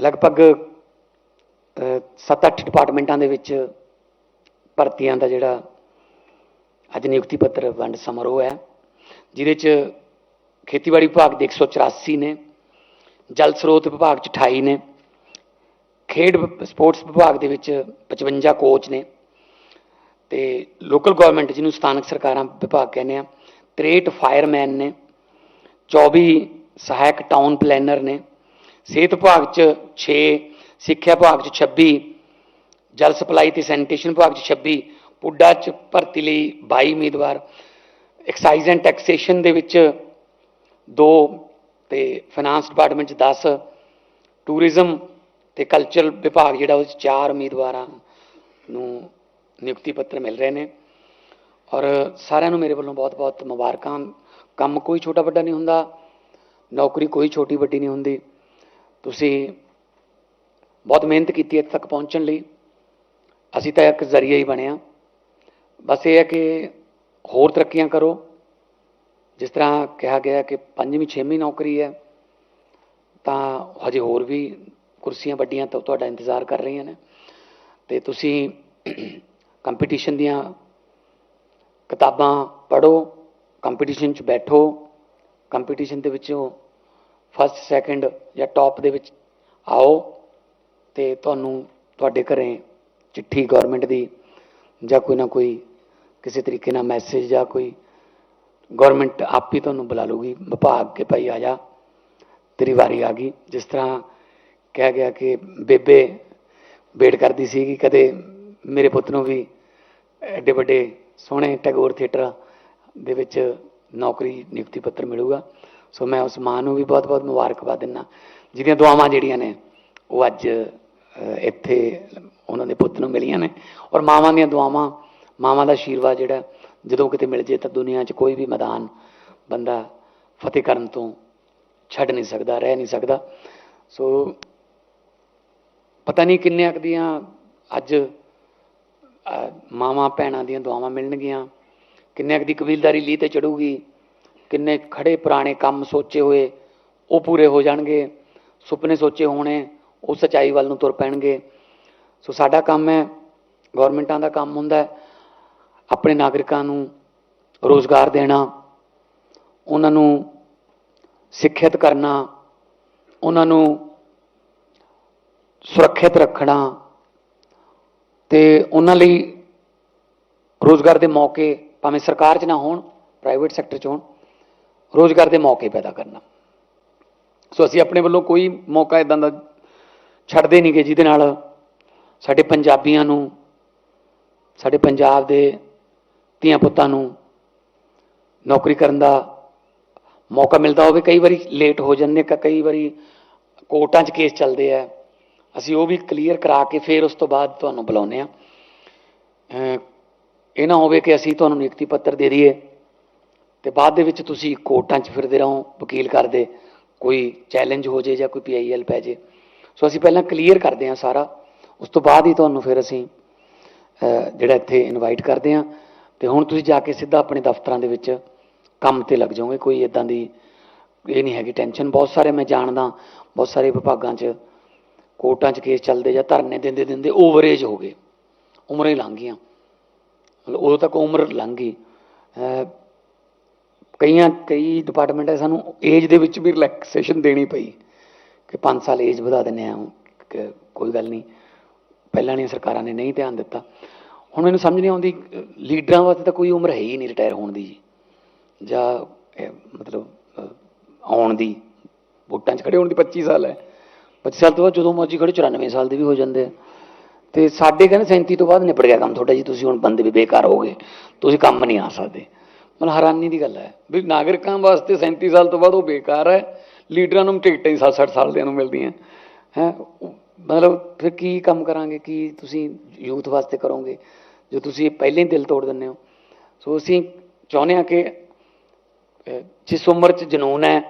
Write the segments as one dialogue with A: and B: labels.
A: ਲਗਭਗ 7-8 ਡਿਪਾਰਟਮੈਂਟਾਂ ਦੇ ਵਿੱਚ ਭਰਤੀਆਂ ਦਾ ਜਿਹੜਾ ਅੱਜ ਨਿਯੁਕਤੀ ਪੱਤਰ ਵੰਡ ਸਮਾਰੋਹ ਹੈ, ਜਿਹਦੇ 'ਚ ਖੇਤੀਬਾੜੀ ਵਿਭਾਗ ਦੇ 184 ਨੇ, ਜਲ ਸਰੋਤ ਵਿਭਾਗ 'ਚ 28 ਨੇ, ਖੇਡ ਸਪੋਰਟਸ ਵਿਭਾਗ ਦੇ ਵਿੱਚ 55 ਕੋਚ ਨੇ ਤੇ ਲੋਕਲ ਗਵਰਨਮੈਂਟ ਜਿਹਨੂੰ ਸਥਾਨਕ ਸਰਕਾਰਾਂ ਵਿਭਾਗ ਕਹਿੰਦੇ ਆ 63 ਫਾਇਰਮੈਨ ਨੇ 24 ਸਹਾਇਕ ਟਾਊਨ ਪਲੈਨਰ ਨੇ ਸਿਹਤ ਵਿਭਾਗ 'ਚ 6 ਸਿੱਖਿਆ ਵਿਭਾਗ 'ਚ 26 ਜਲ ਸਪਲਾਈ ਤੇ ਸੈਨੀਟੇਸ਼ਨ ਵਿਭਾਗ 'ਚ 26 ਪੁੱਡਾ 'ਚ ਭਰਤੀ ਲਈ 22 ਉਮੀਦਵਾਰ। ਐਕਸਾਈਜ਼ ਐਂਡ ਟੈਕਸੇਸ਼ਨ ਦੇ ਵਿੱਚ 2 ਤੇ ਫਾਈਨਾਂਸ ਡਿਪਾਰਟਮੈਂਟ 'ਚ 10 ਟੂਰਿਜ਼ਮ ਤੇ ਕਲਚਰਲ ਵਿਭਾਗ ਜਿਹੜਾ ਉਹ 'ਚ ਚਾਰ ਉਮੀਦਵਾਰਾਂ ਨੂੰ ਨਿਯੁਕਤੀ ਪੱਤਰ ਮਿਲ ਰਹੇ ਨੇ। ਔਰ ਸਾਰਿਆਂ ਨੂੰ ਮੇਰੇ ਵੱਲੋਂ ਬਹੁਤ-ਬਹੁਤ ਮੁਬਾਰਕਾਂ। ਕੰਮ ਕੋਈ ਛੋਟਾ ਵੱਡਾ ਨਹੀਂ ਹੁੰਦਾ, ਨੌਕਰੀ ਕੋਈ ਛੋਟੀ ਵੱਡੀ ਨਹੀਂ ਹੁੰਦੀ। ਤੁਸੀਂ ਬਹੁਤ ਮਿਹਨਤ ਕੀਤੀ ਇੱਥੇ ਤੱਕ ਪਹੁੰਚਣ ਲਈ। ਅਸੀਂ ਤਾਂ ਇੱਕ ਜ਼ਰੀਆ ਹੀ ਬਣਿਆ ਬਸ ਇਹ ਹੈ ਕਿ ਹੋਰ ਤਰੱਕੀਆਂ ਕਰੋ। ਜਿਸ ਤਰ੍ਹਾਂ ਕਿਹਾ ਗਿਆ ਕਿ ਪੰਜਵੀਂ, ਛੇਵੀਂ ਨੌਕਰੀ ਹੈ, ਤਾਂ ਹਜੇ ਹੋਰ ਵੀ ਕੁਰਸੀਆਂ ਵੱਡੀਆਂ ਤਾਂ ਤੁਹਾਡਾ ਇੰਤਜ਼ਾਰ ਕਰ ਰਹੀਆਂ ਨੇ। ਤੇ ਤੁਸੀਂ ਕੰਪੀਟੀਸ਼ਨ ਦੀਆਂ ਕਿਤਾਬਾਂ ਪੜ੍ਹੋ, ਕੰਪੀਟੀਸ਼ਨ 'ਚ ਬੈਠੋ, ਕੰਪੀਟੀਸ਼ਨ ਦੇ ਵਿੱਚੋਂ ਫਸਟ ਸੈਕੰਡ ਜਾਂ ਟੌਪ ਦੇ ਵਿੱਚ ਆਓ ਤੇ ਤੁਹਾਨੂੰ ਤੁਹਾਡੇ ਘਰੇ ਚਿੱਠੀ ਗਵਰਨਮੈਂਟ ਦੀ ਜਾਂ ਕੋਈ ਨਾ ਕੋਈ ਕਿਸੇ ਤਰੀਕੇ ਨਾਲ ਮੈਸੇਜ ਜਾਂ ਕੋਈ ਗਵਰਨਮੈਂਟ ਆਪ ਹੀ ਤੁਹਾਨੂੰ ਬੁਲਾ ਲੂਗੀ ਵਿਭਾਗ ਕੇ ਭਾਈ ਆ ਜਾ। ਤੇਰੀ ਵਾਰੀ ਆ ਗਈ। ਜਿਸ ਤਰ੍ਹਾਂ ਕਿਹਾ ਗਿਆ ਕਿ ਬੇਬੇ ਵੇਟ ਕਰਦੀ ਸੀ ਕਿ ਕਦੇ ਮੇਰੇ ਪੁੱਤ ਨੂੰ ਵੀ ਐਡੇ ਵੱਡੇ ਸੋਹਣੇ ਟੈਗੋਰ ਥੀਏਟਰ ਦੇ ਵਿੱਚ ਨੌਕਰੀ, ਨਿਯੁਕਤੀ ਪੱਤਰ ਮਿਲੂਗਾ। ਸੋ ਮੈਂ ਉਸ ਮਾਂ ਨੂੰ ਵੀ ਬਹੁਤ-ਬਹੁਤ ਮੁਬਾਰਕਬਾਦ ਦਿੰਦਾ। ਜਿਹਦੀਆਂ ਦੁਆਵਾਂ ਜਿਹੜੀਆਂ ਨੇ, ਉਹ ਅੱਜ ਇੱਥੇ ਉਹਨਾਂ ਦੇ ਪੁੱਤ ਨੂੰ ਮਿਲੀਆਂ ਨੇ। ਔਰ ਮਾਵਾਂ ਦੀਆਂ ਦੁਆਵਾਂ, ਮਾਵਾਂ ਦਾ ਆਸ਼ੀਰਵਾਦ ਜਿਹੜਾ, ਜਦੋਂ ਕਿਤੇ ਮਿਲ ਜੇ ਤਾਂ ਦੁਨੀਆ 'ਚ ਕੋਈ ਵੀ ਮੈਦਾਨ ਬੰਦਾ ਫਤਿਹ ਕਰਨ ਤੋਂ ਛੱਡ ਨਹੀਂ ਸਕਦਾ, ਰਹਿ ਨਹੀਂ ਸਕਦਾ। ਸੋ ਪਤਾ ਨਹੀਂ ਕਿੰਨੇ ਕੁ ਦੀਆਂ ਅੱਜ ਮਾਵਾਂ, ਭੈਣਾਂ ਦੀਆਂ ਦੁਆਵਾਂ ਮਿਲਣਗੀਆਂ ਕਿੰਨੇ ਕੁ ਦੀ ਕਬੀਲਦਾਰੀ ਲੀ ਤੇ ਚੜੂਗੀ। ਕਿੰਨੇ ਖੜੇ ਪੁਰਾਣੇ ਕੰਮ ਸੋਚੇ ਹੋਏ, ਉਹ ਪੂਰੇ ਹੋ ਜਾਣਗੇ। ਸੁਪਨੇ ਸੋਚੇ ਹੋਣੇ, ਉਹ ਸਚਾਈ ਵੱਲ ਨੂੰ ਤੁਰ ਪੈਣਗੇ। ਸੋ ਸਾਡਾ ਕੰਮ ਹੈ, ਗਵਰਨਮੈਂਟਾਂ ਦਾ ਕੰਮ ਹੁੰਦਾ ਆਪਣੇ ਨਾਗਰਿਕਾਂ ਨੂੰ ਰੋਜ਼ਗਾਰ ਦੇਣਾ, ਉਹਨਾਂ ਨੂੰ ਸਿੱਖਿਅਤ ਕਰਨਾ, ਉਹਨਾਂ ਨੂੰ ਸੁਰੱਖਿਅਤ ਰੱਖਣਾ ਤੇ ਉਹਨਾਂ ਲਈ ਰੋਜ਼ਗਾਰ ਦੇ ਮੌਕੇ ਭਾਵੇਂ ਸਰਕਾਰ 'ਚ ਨਾ ਹੋਣ ਪ੍ਰਾਈਵੇਟ ਸੈਕਟਰ 'ਚ ਹੋਣ ਰੋਜ਼ਗਾਰ ਦੇ ਮੌਕੇ ਪੈਦਾ ਕਰਨਾ। ਸੋ ਅਸੀਂ ਆਪਣੇ ਵੱਲੋਂ ਕੋਈ ਮੌਕਾ ਇਦਾਂ ਦਾ ਛੱਡਦੇ ਨਹੀਂਗੇ ਜਿਹਦੇ ਨਾਲ ਸਾਡੇ ਪੰਜਾਬੀਆਂ ਨੂੰ, ਸਾਡੇ ਪੰਜਾਬ ਦੇ ਧੀਆਂ ਪੁੱਤਾਂ ਨੂੰ ਨੌਕਰੀ ਕਰਨ ਦਾ ਮੌਕਾ ਮਿਲਦਾ ਹੋਵੇ। ਕਈ ਵਾਰੀ ਲੇਟ ਹੋ ਜਾਂਦੇ ਕ- ਕਈ ਵਾਰੀ ਕੋਰਟਾਂ 'ਚ ਕੇਸ ਚੱਲਦੇ ਆ। ਅਸੀਂ ਉਹ ਵੀ ਕਲੀਅਰ ਕਰਾ ਕੇ ਫਿਰ ਉਸ ਤੋਂ ਬਾਅਦ ਤੁਹਾਨੂੰ ਬੁਲਾਉਂਦੇ ਆ। ਇਹ ਨਾ ਹੋਵੇ ਕਿ ਅਸੀਂ ਤੁਹਾਨੂੰ ਨਿਯੁਕਤੀ ਪੱਤਰ ਦੇ ਦਈਏ। ਤੇ ਬਾਅਦ ਦੇ ਵਿੱਚ ਤੁਸੀਂ ਕੋਰਟਾਂ 'ਚ ਫਿਰਦੇ ਰਹੋ, ਵਕੀਲ ਕਰਦੇ, ਕੋਈ ਚੈਲੰਜ ਹੋ ਜੇ ਜਾਂ ਕੋਈ ਪੀਆਈਐਲ ਪੈ ਜੇ। ਸੋ ਅਸੀਂ ਪਹਿਲਾਂ ਕਲੀਅਰ ਕਰਦੇ ਹਾਂ ਸਾਰਾ, ਉਸ ਤੋਂ ਬਾਅਦ ਹੀ ਤੁਹਾਨੂੰ ਫਿਰ ਅਸੀਂ ਜਿਹੜਾ ਇੱਥੇ ਇਨਵਾਈਟ ਕਰਦੇ ਹਾਂ। ਤੇ ਹੁਣ ਤੁਸੀਂ ਜਾ ਕੇ ਸਿੱਧਾ ਆਪਣੇ ਦਫ਼ਤਰਾਂ ਦੇ ਵਿੱਚ ਕੰਮ ਤੇ ਲੱਗ ਜਾਓਗੇ, ਕੋਈ ਇਦਾਂ ਦੀ ਇਹ ਨਹੀਂ ਹੈਗੀ ਟੈਨਸ਼ਨ ਬਹੁਤ ਸਾਰੇ ਮੈਂ ਜਾਣਦਾ, ਬਹੁਤ ਸਾਰੇ ਵਿਭਾਗਾਂ 'ਚ ਕੋਰਟਾਂ 'ਚ ਕੇਸ ਚੱਲਦੇ ਜਾਂ ਧਰਨੇ ਦਿੰਦੇ ਦਿੰਦੇ ਓਵਰੇਜ ਹੋ ਗਏ। ਉਮਰਾਂ ਹੀ ਲੰਘ ਗਈਆਂ। ਮਤਲਬ ਉਦੋਂ ਤੱਕ ਉਮਰ ਲੰਘ ਗਈ। ਕਈਆਂ, ਕਈ ਡਿਪਾਰਟਮੈਂਟ ਹੈ ਸਾਨੂੰ ਏਜ ਦੇ ਵਿੱਚ ਵੀ ਰਿਲੈਕਸੇਸ਼ਨ ਦੇਣੀ ਪਈ ਕਿ 5 ਸਾਲ ਏਜ ਵਧਾ ਦਿੰਨੇ ਆ ਕਿ ਕੋਈ ਗੱਲ ਨਹੀਂ। ਪਹਿਲਾਂ ਨਹੀਂ ਸਰਕਾਰਾਂ ਨੇ ਨਹੀਂ ਧਿਆਨ ਦਿੱਤਾ। ਹੁਣ ਮੈਨੂੰ ਸਮਝ ਨਹੀਂ ਆਉਂਦੀ, ਲੀਡਰਾਂ ਵਾਸਤੇ ਤਾਂ ਕੋਈ ਉਮਰ ਹੈ ਹੀ ਨਹੀਂ ਰਿਟਾਇਰ ਹੋਣ ਦੀ ਜੀ। ਜਾਂ ਮਤਲਬ ਆਉਣ ਦੀ, ਵੋਟਾਂ 'ਚ ਖੜੇ ਹੋਣ ਦੀ 25 ਸਾਲ ਹੈ 25 ਸਾਲ ਤੋਂ ਬਾਅਦ ਜਦੋਂ ਮਰਜ਼ੀ ਖੜੇ 94 ਸਾਲ ਦੇ ਵੀ ਹੋ ਜਾਂਦੇ ਆ। ਤੇ ਸਾਡੇ ਕਹਿੰਦੇ 37 ਤੋਂ ਬਾਅਦ ਨਿਪਟ ਗਿਆ ਕੰਮ ਤੁਹਾਡਾ ਜੀ, ਤੁਸੀਂ ਹੁਣ ਬੰਦੇ ਵੀ ਬੇਕਾਰ ਹੋ ਗਏ। ਤੁਸੀਂ ਕੰਮ ਨਹੀਂ ਆ ਸਕਦੇ। ਮਤਲਬ ਹੈਰਾਨੀ ਦੀ ਗੱਲ ਹੈ ਵੀ ਨਾਗਰਿਕਾਂ ਵਾਸਤੇ 37 ਸਾਲ ਤੋਂ ਬਾਅਦ ਉਹ ਬੇਕਾਰ ਹੈ, ਲੀਡਰਾਂ ਨੂੰ ਟਿਕਟਾਂ ਹੀ 60 ਸਾਲ ਦੇ ਨੂੰ ਮਿਲਦੀਆਂ। ਹੈ, ਮਤਲਬ ਫਿਰ ਕੀ ਕੰਮ ਕਰਾਂਗੇ, ਕੀ ਤੁਸੀਂ ਯੂਥ ਵਾਸਤੇ ਕਰੋਗੇ, ਜੋ ਤੁਸੀਂ ਪਹਿਲਾਂ ਹੀ ਦਿਲ ਤੋੜ ਦਿੰਦੇ ਹੋ। ਸੋ ਅਸੀਂ ਚਾਹੁੰਦੇ ਹਾਂ ਕਿ ਜਿਸ ਉਮਰ 'ਚ ਜਨੂਨ ਹੈ,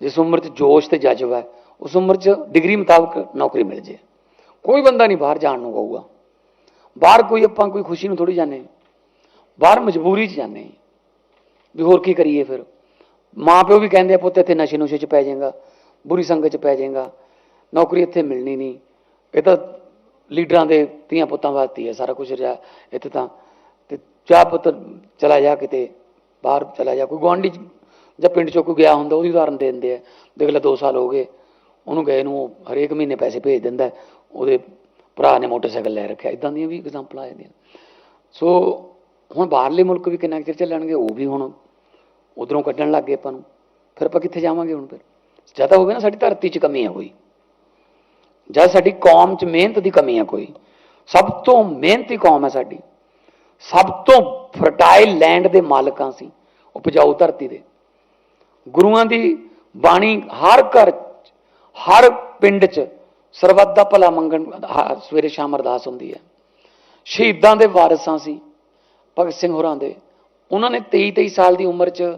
A: ਜਿਸ ਉਮਰ 'ਚ ਜੋਸ਼ ਤੇ ਜਜ਼ਬਾ ਹੈ, ਉਸ ਉਮਰ 'ਚ ਡਿਗਰੀ ਮੁਤਾਬਕ ਨੌਕਰੀ ਮਿਲ ਜੇ। ਕੋਈ ਬੰਦਾ ਨਹੀਂ ਬਾਹਰ ਜਾਣ ਨੂੰ ਕਹੂਗਾ। ਬਾਹਰ ਕੋਈ ਆਪਾਂ ਕੋਈ ਖੁਸ਼ੀ ਨੂੰ ਥੋੜੀ ਜਾਂਦੇ ਬਾਹਰ ਮਜਬੂਰੀ 'ਚ ਜਾਂਦੇ ਵੀ ਹੋਰ ਕੀ ਕਰੀਏ ਫਿਰ? ਮਾਂ ਪਿਓ ਵੀ ਕਹਿੰਦੇ ਆ, ਪੁੱਤ, ਇੱਥੇ ਨਸ਼ੇ ਨੁਸ਼ੇ 'ਚ ਪੈ ਜਾਏਗਾ, ਬੁਰੀ ਸੰਗਤ 'ਚ ਪੈ ਜਾਏਗਾ, ਨੌਕਰੀ ਇੱਥੇ ਮਿਲਣੀ ਨਹੀਂ। ਇਹ ਤਾਂ ਲੀਡਰਾਂ ਦੇ ਧੀਆਂ ਪੁੱਤਾਂ ਵਾਸਤੇ ਹੀ ਹੈ ਸਾਰਾ ਕੁਝ ਰਿਹਾ ਇੱਥੇ ਤਾਂ। ਤੇ ਚਾਹ ਪੁੱਤ, ਚਲਾ ਜਾ ਕਿਤੇ, ਬਾਹਰ ਚਲਾ ਜਾ। ਕੋਈ ਗੁਆਂਢੀ ਚ ਜਾਂ ਪਿੰਡ ਚੋਂ ਕੋਈ ਗਿਆ ਹੁੰਦਾ, ਉਹਦੀ ਉਦਾਹਰਨ ਦੇ ਦਿੰਦੇ ਆ। ਦੇਖ ਲੈ 2 ਸਾਲ ਹੋ ਗਏ, ਉਹਨੂੰ ਗਏ ਨੂੰ, ਉਹ ਹਰੇਕ ਮਹੀਨੇ ਪੈਸੇ ਭੇਜ ਦਿੰਦਾ, ਉਹਦੇ ਭਰਾ ਨੇ ਮੋਟਰਸਾਈਕਲ ਲੈ ਰੱਖਿਆ। ਇਦਾਂ ਦੀਆਂ ਵੀ ਐਗਜ਼ਾਮਪਲਾਂ ਆ ਜਾਂਦੀਆਂ। ਸੋ ਹੁਣ ਬਾਹਰਲੇ ਮੁਲਕ ਵੀ ਕਿੰਨਾ ਕੁ ਚਿਰ ਚੱਲਣਗੇ, ਉਹ ਵੀ ਹੁਣ ਉਧਰੋਂ ਕੱਢਣ ਲੱਗ ਗਏ ਆਪਾਂ ਨੂੰ। ਫਿਰ ਆਪਾਂ ਕਿੱਥੇ ਜਾਵਾਂਗੇ ਹੁਣ ਫਿਰ? ਜਾਂ ਤਾਂ ਹੋਵੇ ਨਾ, ਸਾਡੀ ਧਰਤੀ 'ਚ ਕਮੀ ਹੈ ਕੋਈ। ਜਾਂ ਸਾਡੀ ਕੌਮ 'ਚ ਮਿਹਨਤ ਦੀ ਕਮੀ ਹੈ ਕੋਈ। ਸਭ ਤੋਂ ਮਿਹਨਤੀ ਕੌਮ ਹੈ ਸਾਡੀ। ਸਭ ਤੋਂ ਫਰਟਾਈਲ ਲੈਂਡ ਦੇ ਮਾਲਕਾਂ ਸੀ, ਉਪਜਾਊ ਧਰਤੀ ਦੇ। ਗੁਰੂਆਂ ਦੀ ਬਾਣੀ ਹਰ ਘਰ ਹਰ ਪਿੰਡ 'ਚ ਸਰਬੱਤ ਦਾ ਭਲਾ ਮੰਗਣ ਹ- ਸਵੇਰੇ ਸ਼ਾਮ ਅਰਦਾਸ ਹੁੰਦੀ ਹੈ। ਸ਼ਹੀਦਾਂ ਦੇ ਵਾਰਿਸਾਂ ਸੀ, ਭਗਤ ਸਿੰਘ ਹੋਰਾਂ ਦੇ। ਉਹਨਾਂ ਨੇ 23 23 ਸਾਲ ਦੀ ਉਮਰ 'ਚ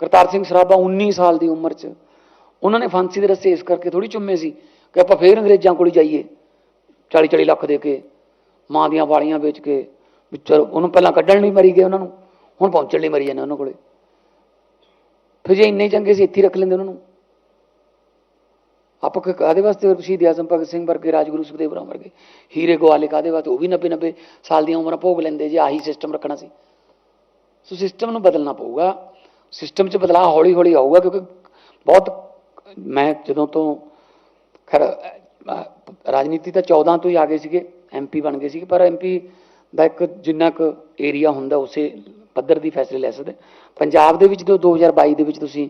A: ਕਰਤਾਰ ਸਿੰਘ ਸਰਾਭਾ 19 ਸਾਲ ਦੀ ਉਮਰ 'ਚ ਉਹਨਾਂ ਨੇ ਫਾਂਸੀ ਦੇ ਰਸਤੇ ਇਸ ਕਰਕੇ ਥੋੜੀ ਚੁੰਮੇ ਸੀ ਕਿ ਆਪਾਂ ਫੇਰ ਅੰਗਰੇਜ਼ਾਂ ਕੋਲ ਜਾਈਏ 40 40 ਲੱਖ ਦੇ ਕੇ, ਮਾਂ ਦੀਆਂ ਵਾਲੀਆਂ ਵੇਚ ਕੇ, ਵੀ ਉਹਨੂੰ ਪਹਿਲਾਂ ਕੱਢਣ ਲਈ ਮਰੀ ਗਏ ਉਹਨਾਂ ਨੂੰ, ਹੁਣ ਪਹੁੰਚਣ ਲਈ ਮਰੀ ਜਾਂਦੇ ਉਹਨਾਂ ਕੋਲੇ। ਫਿਰ ਜੇ ਇੰਨੇ ਚੰਗੇ ਸੀ, ਇੱਥੇ ਰੱਖ ਲੈਂਦੇ ਉਹਨਾਂ ਨੂੰ। ਆਪਾਂ ਕਿ ਕਾਦੇ ਵਾਸਤੇ ਸ਼ਹੀਦ ਆਜ਼ਮ ਭਗਤ ਸਿੰਘ ਵਰਗੇ, ਰਾਜਗੁਰੂ ਸੁਖਦੇਵ ਰਾਮ ਵਰਗੇ, ਹੀਰੇ ਗਵਾਲੇ ਕਾਦੇ ਵਾਸਤੇ, ਉਹ ਵੀ 90 90 ਸਾਲ ਦੀਆਂ ਉਮਰਾਂ ਭੋਗ ਲੈਂਦੇ ਜੇ ਆਹੀ ਸਿਸਟਮ ਰੱਖਣਾ ਸੀ। ਸੋ ਸਿਸਟਮ ਨੂੰ ਬਦਲਣਾ ਪਊਗਾ। ਸਿਸਟਮ 'ਚ ਬਦਲਾਅ ਹੌਲੀ ਹੌਲੀ ਆਊਗਾ ਕਿਉਂਕਿ ਬਹੁਤ ਮੈਂ ਜਦੋਂ ਤੋਂ ਖਰ ਰਾਜਨੀਤੀ ਤਾਂ 14 ਤੋਂ ਹੀ ਆ ਗਏ ਸੀਗੇ ਐਮਪੀ ਬਣ ਗਏ ਸੀਗੇ, ਪਰ ਐਮਪੀ ਦਾ ਇੱਕ ਜਿੰਨਾ ਕੁ ਏਰੀਆ ਹੁੰਦਾ ਉਸੇ ਪੱਧਰ ਦੀ ਫੈਸਲੇ ਲੈ ਸਕਦੇ। ਪੰਜਾਬ ਦੇ ਵਿੱਚ ਜਦੋਂ 2022 ਦੇ ਵਿੱਚ ਤੁਸੀਂ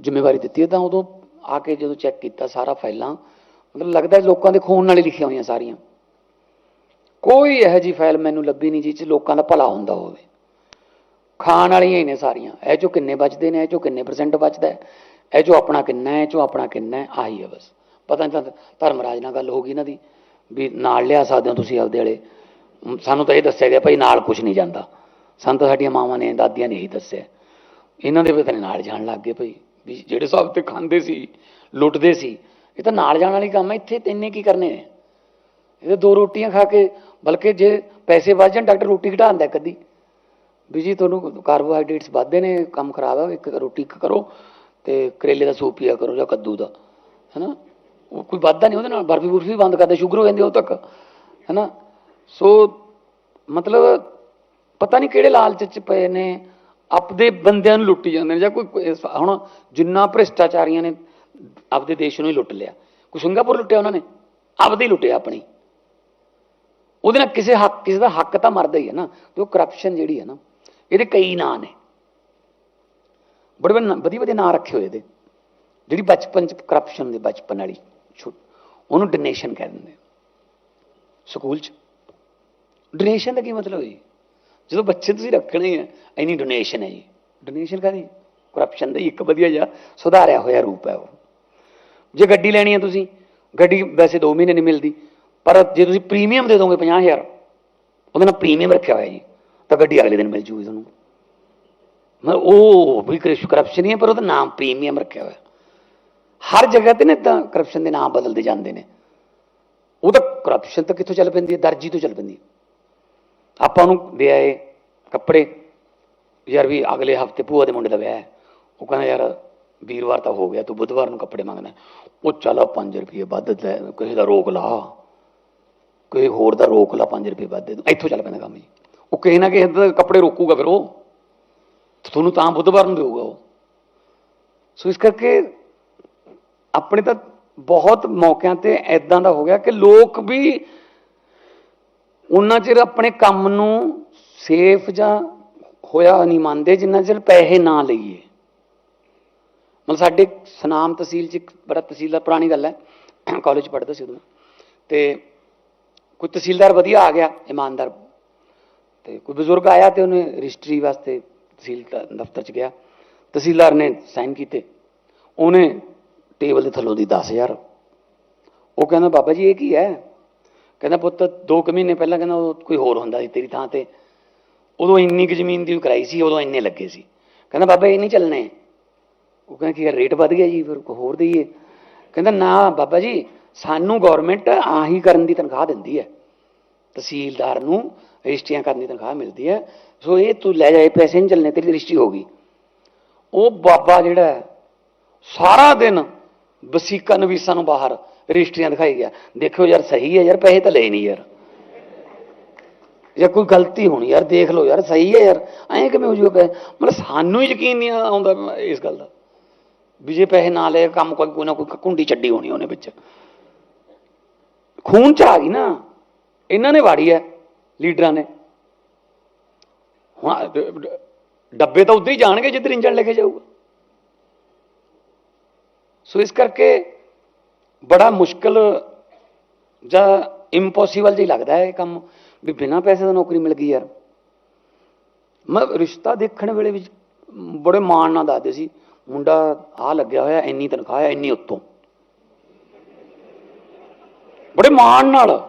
A: ਜ਼ਿੰਮੇਵਾਰੀ ਦਿੱਤੀ ਹੈ, ਤਾਂ ਉਦੋਂ ਆ ਕੇ ਜਦੋਂ ਚੈੱਕ ਕੀਤਾ ਸਾਰਾ ਫਾਈਲਾਂ, ਮਤਲਬ ਲੱਗਦਾ ਲੋਕਾਂ ਦੇ ਖੂਨ ਨਾਲ ਹੀ ਲਿਖੀਆਂ ਹੋਈਆਂ ਸਾਰੀਆਂ। ਕੋਈ ਇਹੋ ਜੀ ਫਾਈਲ ਮੈਨੂੰ ਲੱਭੀ ਨਹੀਂ ਜਿਸ 'ਚ ਲੋਕਾਂ ਦਾ ਭਲਾ ਹੁੰਦਾ ਹੋਵੇ। ਖਾਣ ਵਾਲੀਆਂ ਹੀ ਨੇ ਸਾਰੀਆਂ। ਇਹ ਚੋਂ ਕਿੰਨੇ ਬਚਦੇ ਨੇ, ਇਹ ਚੋਂ ਕਿੰਨੇ ਪਰਸੈਂਟ ਬਚਦਾ ਹੈ? ਇਹ ਚੋਂ ਆਪਣਾ ਕਿੰਨਾ ਹੈ, ਇਹ ਚੋਂ ਆਪਣਾ ਕਿੰਨਾ ਹੈ? ਆਹੀ ਹੈ ਬਸ। ਪਤਾ ਨਹੀਂ ਤਾਂ ਧਰਮਰਾਜ ਨਾਲ ਗੱਲ ਹੋ ਗਈ ਇਹਨਾਂ ਦੀ, ਵੀ ਨਾਲ ਲਿਆ ਸਕਦੇ ਹੋ ਤੁਸੀਂ ਆਪਦੇ ਵਾਲੇ। ਸਾਨੂੰ ਤਾਂ ਇਹ ਦੱਸਿਆ ਗਿਆ, ਭਾਈ ਨਾਲ ਕੁਝ ਨਹੀਂ ਜਾਂਦਾ। ਸਾਨੂੰ ਤਾਂ ਸਾਡੀਆਂ ਮਾਵਾਂ ਨੇ, ਦਾਦੀਆਂ ਨੇ ਇਹੀ ਦੱਸਿਆ। ਇਹਨਾਂ ਦੇ ਪਤਾ ਨਹੀਂ ਨਾਲ ਜਾਣ ਲੱਗ ਗਏ ਭਾਈ, ਵੀ ਜਿਹੜੇ ਹਿਸਾਬ ਤੇ ਖਾਂਦੇ ਸੀ, ਲੁੱਟਦੇ ਸੀ, ਇਹ ਤਾਂ ਨਾਲ ਜਾਣ ਵਾਲੀ ਕੰਮ ਹੈ, ਇੱਥੇ ਤੈਨੇ ਕੀ ਕਰਨੇ ਨੇ? ਇਹ ਤਾਂ ਦੋ ਰੋਟੀਆਂ ਖਾ ਕੇ, ਬਲਕਿ ਜੇ ਪੈਸੇ ਵੱਧ ਜਾਣ, ਡਾਕਟਰ ਰੋਟੀ ਘਟਾ ਦਿੰਦਾ ਕਦੀ ਵੀ ਜੀ ਤੁਹਾਨੂੰ ਕਾਰਬੋਹਾਈਡਰੇਟਸ ਵੱਧਦੇ ਨੇ, ਕੰਮ ਖਰਾਬ ਆ, ਇੱਕ ਰੋਟੀ ਇੱਕ ਕਰੋ ਤੇ ਕਰੇਲੇ ਦਾ ਸੂਪ ਪੀਆ ਕਰੋ ਜਾਂ ਕੱਦੂ ਦਾ, ਹੈਨਾ? ਉਹ ਕੋਈ ਵੱਧਦਾ ਨਹੀਂ ਉਹਦੇ ਨਾਲ, ਬਰਫੀ ਬੁਰਫੀ ਬੰਦ ਕਰਦੇ, ਸ਼ੂਗਰ ਹੋ ਜਾਂਦੀ ਉਹ ਤੱਕ, ਹੈਨਾ? ਸੋ ਮਤਲਬ ਪਤਾ ਨਹੀਂ ਕਿਹੜੇ ਲਾਲਚ ਚ ਪਏ ਨੇ, ਆਪਦੇ ਬੰਦਿਆਂ ਨੂੰ ਲੁੱਟੀ ਜਾਂਦੇ ਨੇ, ਜਾਂ ਕੋਈ ਹੁਣ ਜਿੰਨਾ ਭ੍ਰਿਸ਼ਟਾਚਾਰੀਆਂ ਨੇ ਆਪਦੇ ਦੇਸ਼ ਨੂੰ ਹੀ ਲੁੱਟ ਲਿਆ, ਕੋਈ ਸਿੰਗਾਪੁਰ ਲੁੱਟਿਆ ਉਹਨਾਂ ਨੇ? ਆਪਦੇ ਹੀ ਲੁੱਟਿਆ ਆਪਣੀ। ਉਹਦੇ ਨਾਲ ਕਿਸੇ ਹੱਕ, ਕਿਸੇ ਦਾ ਹੱਕ ਤਾਂ ਮਰਦਾ ਹੀ ਹੈ ਨਾ, ਤੇ ਉਹ ਕਰਪਸ਼ਨ ਜਿਹੜੀ ਹੈ ਨਾ ਇਹਦੇ ਕਈ ਨਾਂ ਨੇ। ਬੜੇ ਬੜੇ ਵਧੀਆ ਵਧੀਆ ਨਾਂ ਰੱਖੇ ਹੋਏ ਇਹਦੇ। ਜਿਹੜੀ ਬਚਪਨ ਚ ਕਰਪਸ਼ਨ ਦੇ ਬਚਪਨ ਵਾਲੀ ਛੁ- ਉਹਨੂੰ ਡੋਨੇਸ਼ਨ ਕਹਿ ਦਿੰਦੇ ਸਕੂਲ ਚ। ਡੋਨੇਸ਼ਨ ਦਾ ਕੀ ਮਤਲਬ ਹੈ ਜੀ? ਜਦੋਂ ਬੱਚੇ ਤੁਸੀਂ ਰੱਖਣੇ ਆ, ਇੰਨੀ ਡੋਨੇਸ਼ਨ ਹੈ ਜੀ। ਡੋਨੇਸ਼ਨ ਕਾਦੀ ਕਰਪਸ਼ਨ ਦਾ ਹੀ ਇੱਕ ਵਧੀਆ ਜਿਹਾ ਸੁਧਾਰਿਆ ਹੋਇਆ ਰੂਪ ਹੈ ਉਹ। ਜੇ ਗੱਡੀ ਲੈਣੀ ਹੈ ਤੁਸੀਂ, ਗੱਡੀ ਵੈਸੇ 2 ਮਹੀਨੇ ਨਹੀਂ ਮਿਲਦੀ, ਪਰ ਜੇ ਤੁਸੀਂ ਪ੍ਰੀਮੀਅਮ ਦੇ ਦੋਗੇ 50000 ਉਹਦੇ ਨਾਲ ਪ੍ਰੀਮੀਅਮ ਰੱਖਿਆ ਹੋਇਆ ਜੀ। ਤਾਂ ਗੱਡੀ ਅਗਲੇ ਦਿਨ ਮਿਲ ਜੂਗੀ ਤੁਹਾਨੂੰ। ਮਤਲਬ ਉਹ ਵੀ ਕਰਪਸ਼ਨ ਹੀ ਹੈ, ਪਰ ਉਹਦਾ ਨਾਮ ਪ੍ਰੀਮੀਅਮ ਰੱਖਿਆ ਹੋਇਆ। ਹਰ ਜਗ੍ਹਾ ਤੇ ਨਾ ਤਾਂ ਕਰਪਸ਼ਨ ਦੇ ਨਾਮ ਬਦਲਦੇ ਜਾਂਦੇ ਨੇ। ਉਹ ਤਾਂ ਕਰਪਸ਼ਨ ਤਾਂ ਕਿੱਥੋਂ ਚੱਲ ਪੈਂਦੀ ਹੈ? ਦਰਜੀ ਤੋਂ ਚੱਲ ਪੈਂਦੀ ਹੈ। ਆਪਾਂ ਨੂੰ ਦੇ ਆਏ ਕੱਪੜੇ ਯਾਰ ਵੀ ਅਗਲੇ ਹਫ਼ਤੇ ਭੂਆ ਦੇ ਮੁੰਡੇ ਦਾ ਵਿਆਹ ਹੈ। ਉਹ ਕਹਿੰਦਾ, ਯਾਰ ਵੀਰਵਾਰ ਤਾਂ ਹੋ ਗਿਆ, ਤੂੰ ਬੁੱਧਵਾਰ ਨੂੰ ਕੱਪੜੇ ਮੰਗਦਾ ਉਹ ਚੱਲ 5 ਰੁਪਏ ਵੱਧ ਕਿਸੇ ਦਾ ਰੋਕ ਲਾ। ਕਿਸੇ ਹੋਰ ਦਾ ਰੋਕ ਲਾ 5 ਰੁਪਏ ਵੱਧ ਦੇ ਇੱਥੋਂ ਚੱਲ ਪੈਂਦਾ ਕੰਮ ਜੀ। ਉਹ ਕਿਸੇ ਨਾ ਕਿਸੇ ਦਾ ਕੱਪੜੇ ਰੋਕੂਗਾ ਫਿਰ ਉਹ। ਤੁਹਾਨੂੰ ਤਾਂ ਬੁੱਧਵਾਰ ਨੂੰ ਦੇਊਗਾ ਉਹ। ਸੋ ਇਸ ਕਰਕੇ ਆਪਣੇ ਤਾਂ ਬਹੁਤ ਮੌਕਿਆਂ ਤੇ ਐਦਾਂ ਦਾ ਹੋ ਗਿਆ ਕਿ ਲੋਕ ਵੀ ਉਹਨਾਂ ਚਿਰ ਆਪਣੇ ਕੰਮ ਨੂੰ ਸੇਫ ਜਾਂ ਹੋਇਆ ਨਹੀਂ ਮੰਨਦੇ, ਜਿੰਨਾ ਚਿਰ ਪੈਸੇ ਨਾ ਲਈਏ। ਮਤਲਬ ਸਾਡੇ ਸਨਾਮ ਤਹਿਸੀਲ ਚ ਇੱਕ ਬੜਾ ਤਹਿਸੀਲਦਾਰ, ਪੁਰਾਣੀ ਗੱਲ ਹੈ। ਕਾਲਜ ਪੜ੍ਹਦਾ ਸੀ ਉਦੋਂ। ਤੇ ਕੋਈ ਤਹਿਸੀਲਦਾਰ ਵਧੀਆ ਆ ਗਿਆ, ਇਮਾਨਦਾਰ ਤੇ ਕੋਈ ਬਜ਼ੁਰਗ ਆਇਆ ਤੇ ਉਹਨੇ ਰਜਿਸਟਰੀ ਵਾਸਤੇ ਤਹਿਸੀਲ ਦਫ਼ਤਰ ਚ ਗਿਆ। ਤਹਿਸੀਲਦਾਰ ਨੇ ਸਾਈਨ ਕੀਤੇ। ਉਹਨੇ ਟੇਬਲ ਦੇ ਥੱਲੋਂ ਦੀ 10000 ਉਹ ਕਹਿੰਦਾ, ਬਾਬਾ ਜੀ, ਇਹ ਕੀ ਹੈ? ਕਹਿੰਦਾ, ਪੁੱਤ 2 ਕੁ ਮਹੀਨੇ ਪਹਿਲਾਂ ਕਹਿੰਦਾ, ਉਹ ਕੋਈ ਹੋਰ ਹੁੰਦਾ ਸੀ ਤੇਰੀ ਥਾਂ ਤੇ। ਉਦੋਂ ਇੰਨੀ ਕੁ ਜ਼ਮੀਨ ਦੀ ਕਰਾਈ ਸੀ, ਉਦੋਂ ਇੰਨੇ ਲੱਗੇ ਸੀ। ਕਹਿੰਦਾ, ਬਾਬਾ, ਇਹ ਨਹੀਂ ਚੱਲਣੇ। ਉਹ ਕਹਿੰਦਾ, ਕੀ ਰੇਟ ਵੱਧ ਗਿਆ ਜੀ, ਫਿਰ ਕੋਈ ਹੋਰ ਦਈਏ? ਕਹਿੰਦਾ, ਨਾ, ਬਾਬਾ ਜੀ, ਸਾਨੂੰ ਗਵਰਨਮੈਂਟ ਆਹੀ ਕਰਨ ਦੀ ਤਨਖਾਹ ਦਿੰਦੀ ਹੈ। ਤਹਿਸੀਲਦਾਰ ਨੂੰ ਰਜਿਸਟਰੀਆਂ ਕਰਨ ਦੀ ਤਨਖਾਹ ਮਿਲਦੀ ਹੈ। ਸੋ ਇਹ ਤੂੰ ਲੈ ਜਾਏ ਪੈਸੇ ਨਹੀਂ ਚੱਲਣੇ, ਤੇਰੀ ਰਜਿਸਟਰੀ ਹੋ ਗਈ। ਉਹ ਬਾਬਾ ਜਿਹੜਾ ਸਾਰਾ ਦਿਨ ਵਸੀਕਾ ਨਵੀਸਾਂ ਨੂੰ ਬਾਹਰ ਰਜਿਸਟਰੀਆਂ ਦਿਖਾਈ ਗਿਆ। ਦੇਖਿਓ ਯਾਰ, ਸਹੀ ਹੈ ਯਾਰ, ਪੈਸੇ ਤਾਂ ਲਏ ਨਹੀਂ ਯਾਰ। ਜਾਂ ਕੋਈ ਗਲਤੀ ਹੋਣੀ ਯਾਰ, ਦੇਖ ਲਓ ਯਾਰ, ਸਹੀ ਹੈ ਯਾਰ, ਐਂ ਕਿਵੇਂ ਹੋ ਜੂਗਾ ਪੈ ਮਤਲਬ ਸਾਨੂੰ ਯਕੀਨ ਨਹੀਂ ਆਉਂਦਾ ਇਸ ਗੱਲ ਦਾ। ਵੀ ਜੇ ਪੈਸੇ ਨਾ ਲਏ, ਕੰਮ ਕੋਈ ਕੋਈ ਨਾ ਕੋਈ ਕੁੰਡੀ ਛੱਡੀ ਹੋਣੀ ਉਹਨੇ ਵਿੱਚ। ਖੂਨ ਚ ਆ ਗਈ ਨਾ। ਇਹਨਾਂ ਨੇ ਵਾੜੀ ਹੈ, ਲੀਡਰਾਂ ਨੇ। ਹੁਣ ਡੱਬੇ ਤਾਂ ਉੱਧਰ ਹੀ ਜਾਣਗੇ ਜਿੱਧਰ ਇੰਜਣ ਲੈ ਕੇ ਜਾਊਗਾ। ਸੋ ਇਸ ਕਰਕੇ ਬੜਾ ਮੁਸ਼ਕਲ ਜਾਂ ਇੰਪੋਸੀਬਲ ਜਿਹਾ ਲੱਗਦਾ ਹੈ ਇਹ ਕੰਮ, ਵੀ ਬਿਨਾਂ ਪੈਸੇ ਦਾ ਨੌਕਰੀ ਮਿਲ ਗਈ ਯਾਰ। ਮੈਂ ਰਿਸ਼ਤਾ ਦੇਖਣ ਵੇਲੇ ਵਿੱਚ ਬੜੇ ਮਾਣ ਨਾਲ ਦੱਸਦੇ ਸੀ, ਮੁੰਡਾ ਆ ਲੱਗਿਆ ਹੋਇਆ, ਇੰਨੀ ਤਨਖਾਹ ਹੈ, ਇੰਨੀ ਉੱਤੋਂ ਬੜੇ ਮਾਣ ਨਾਲ।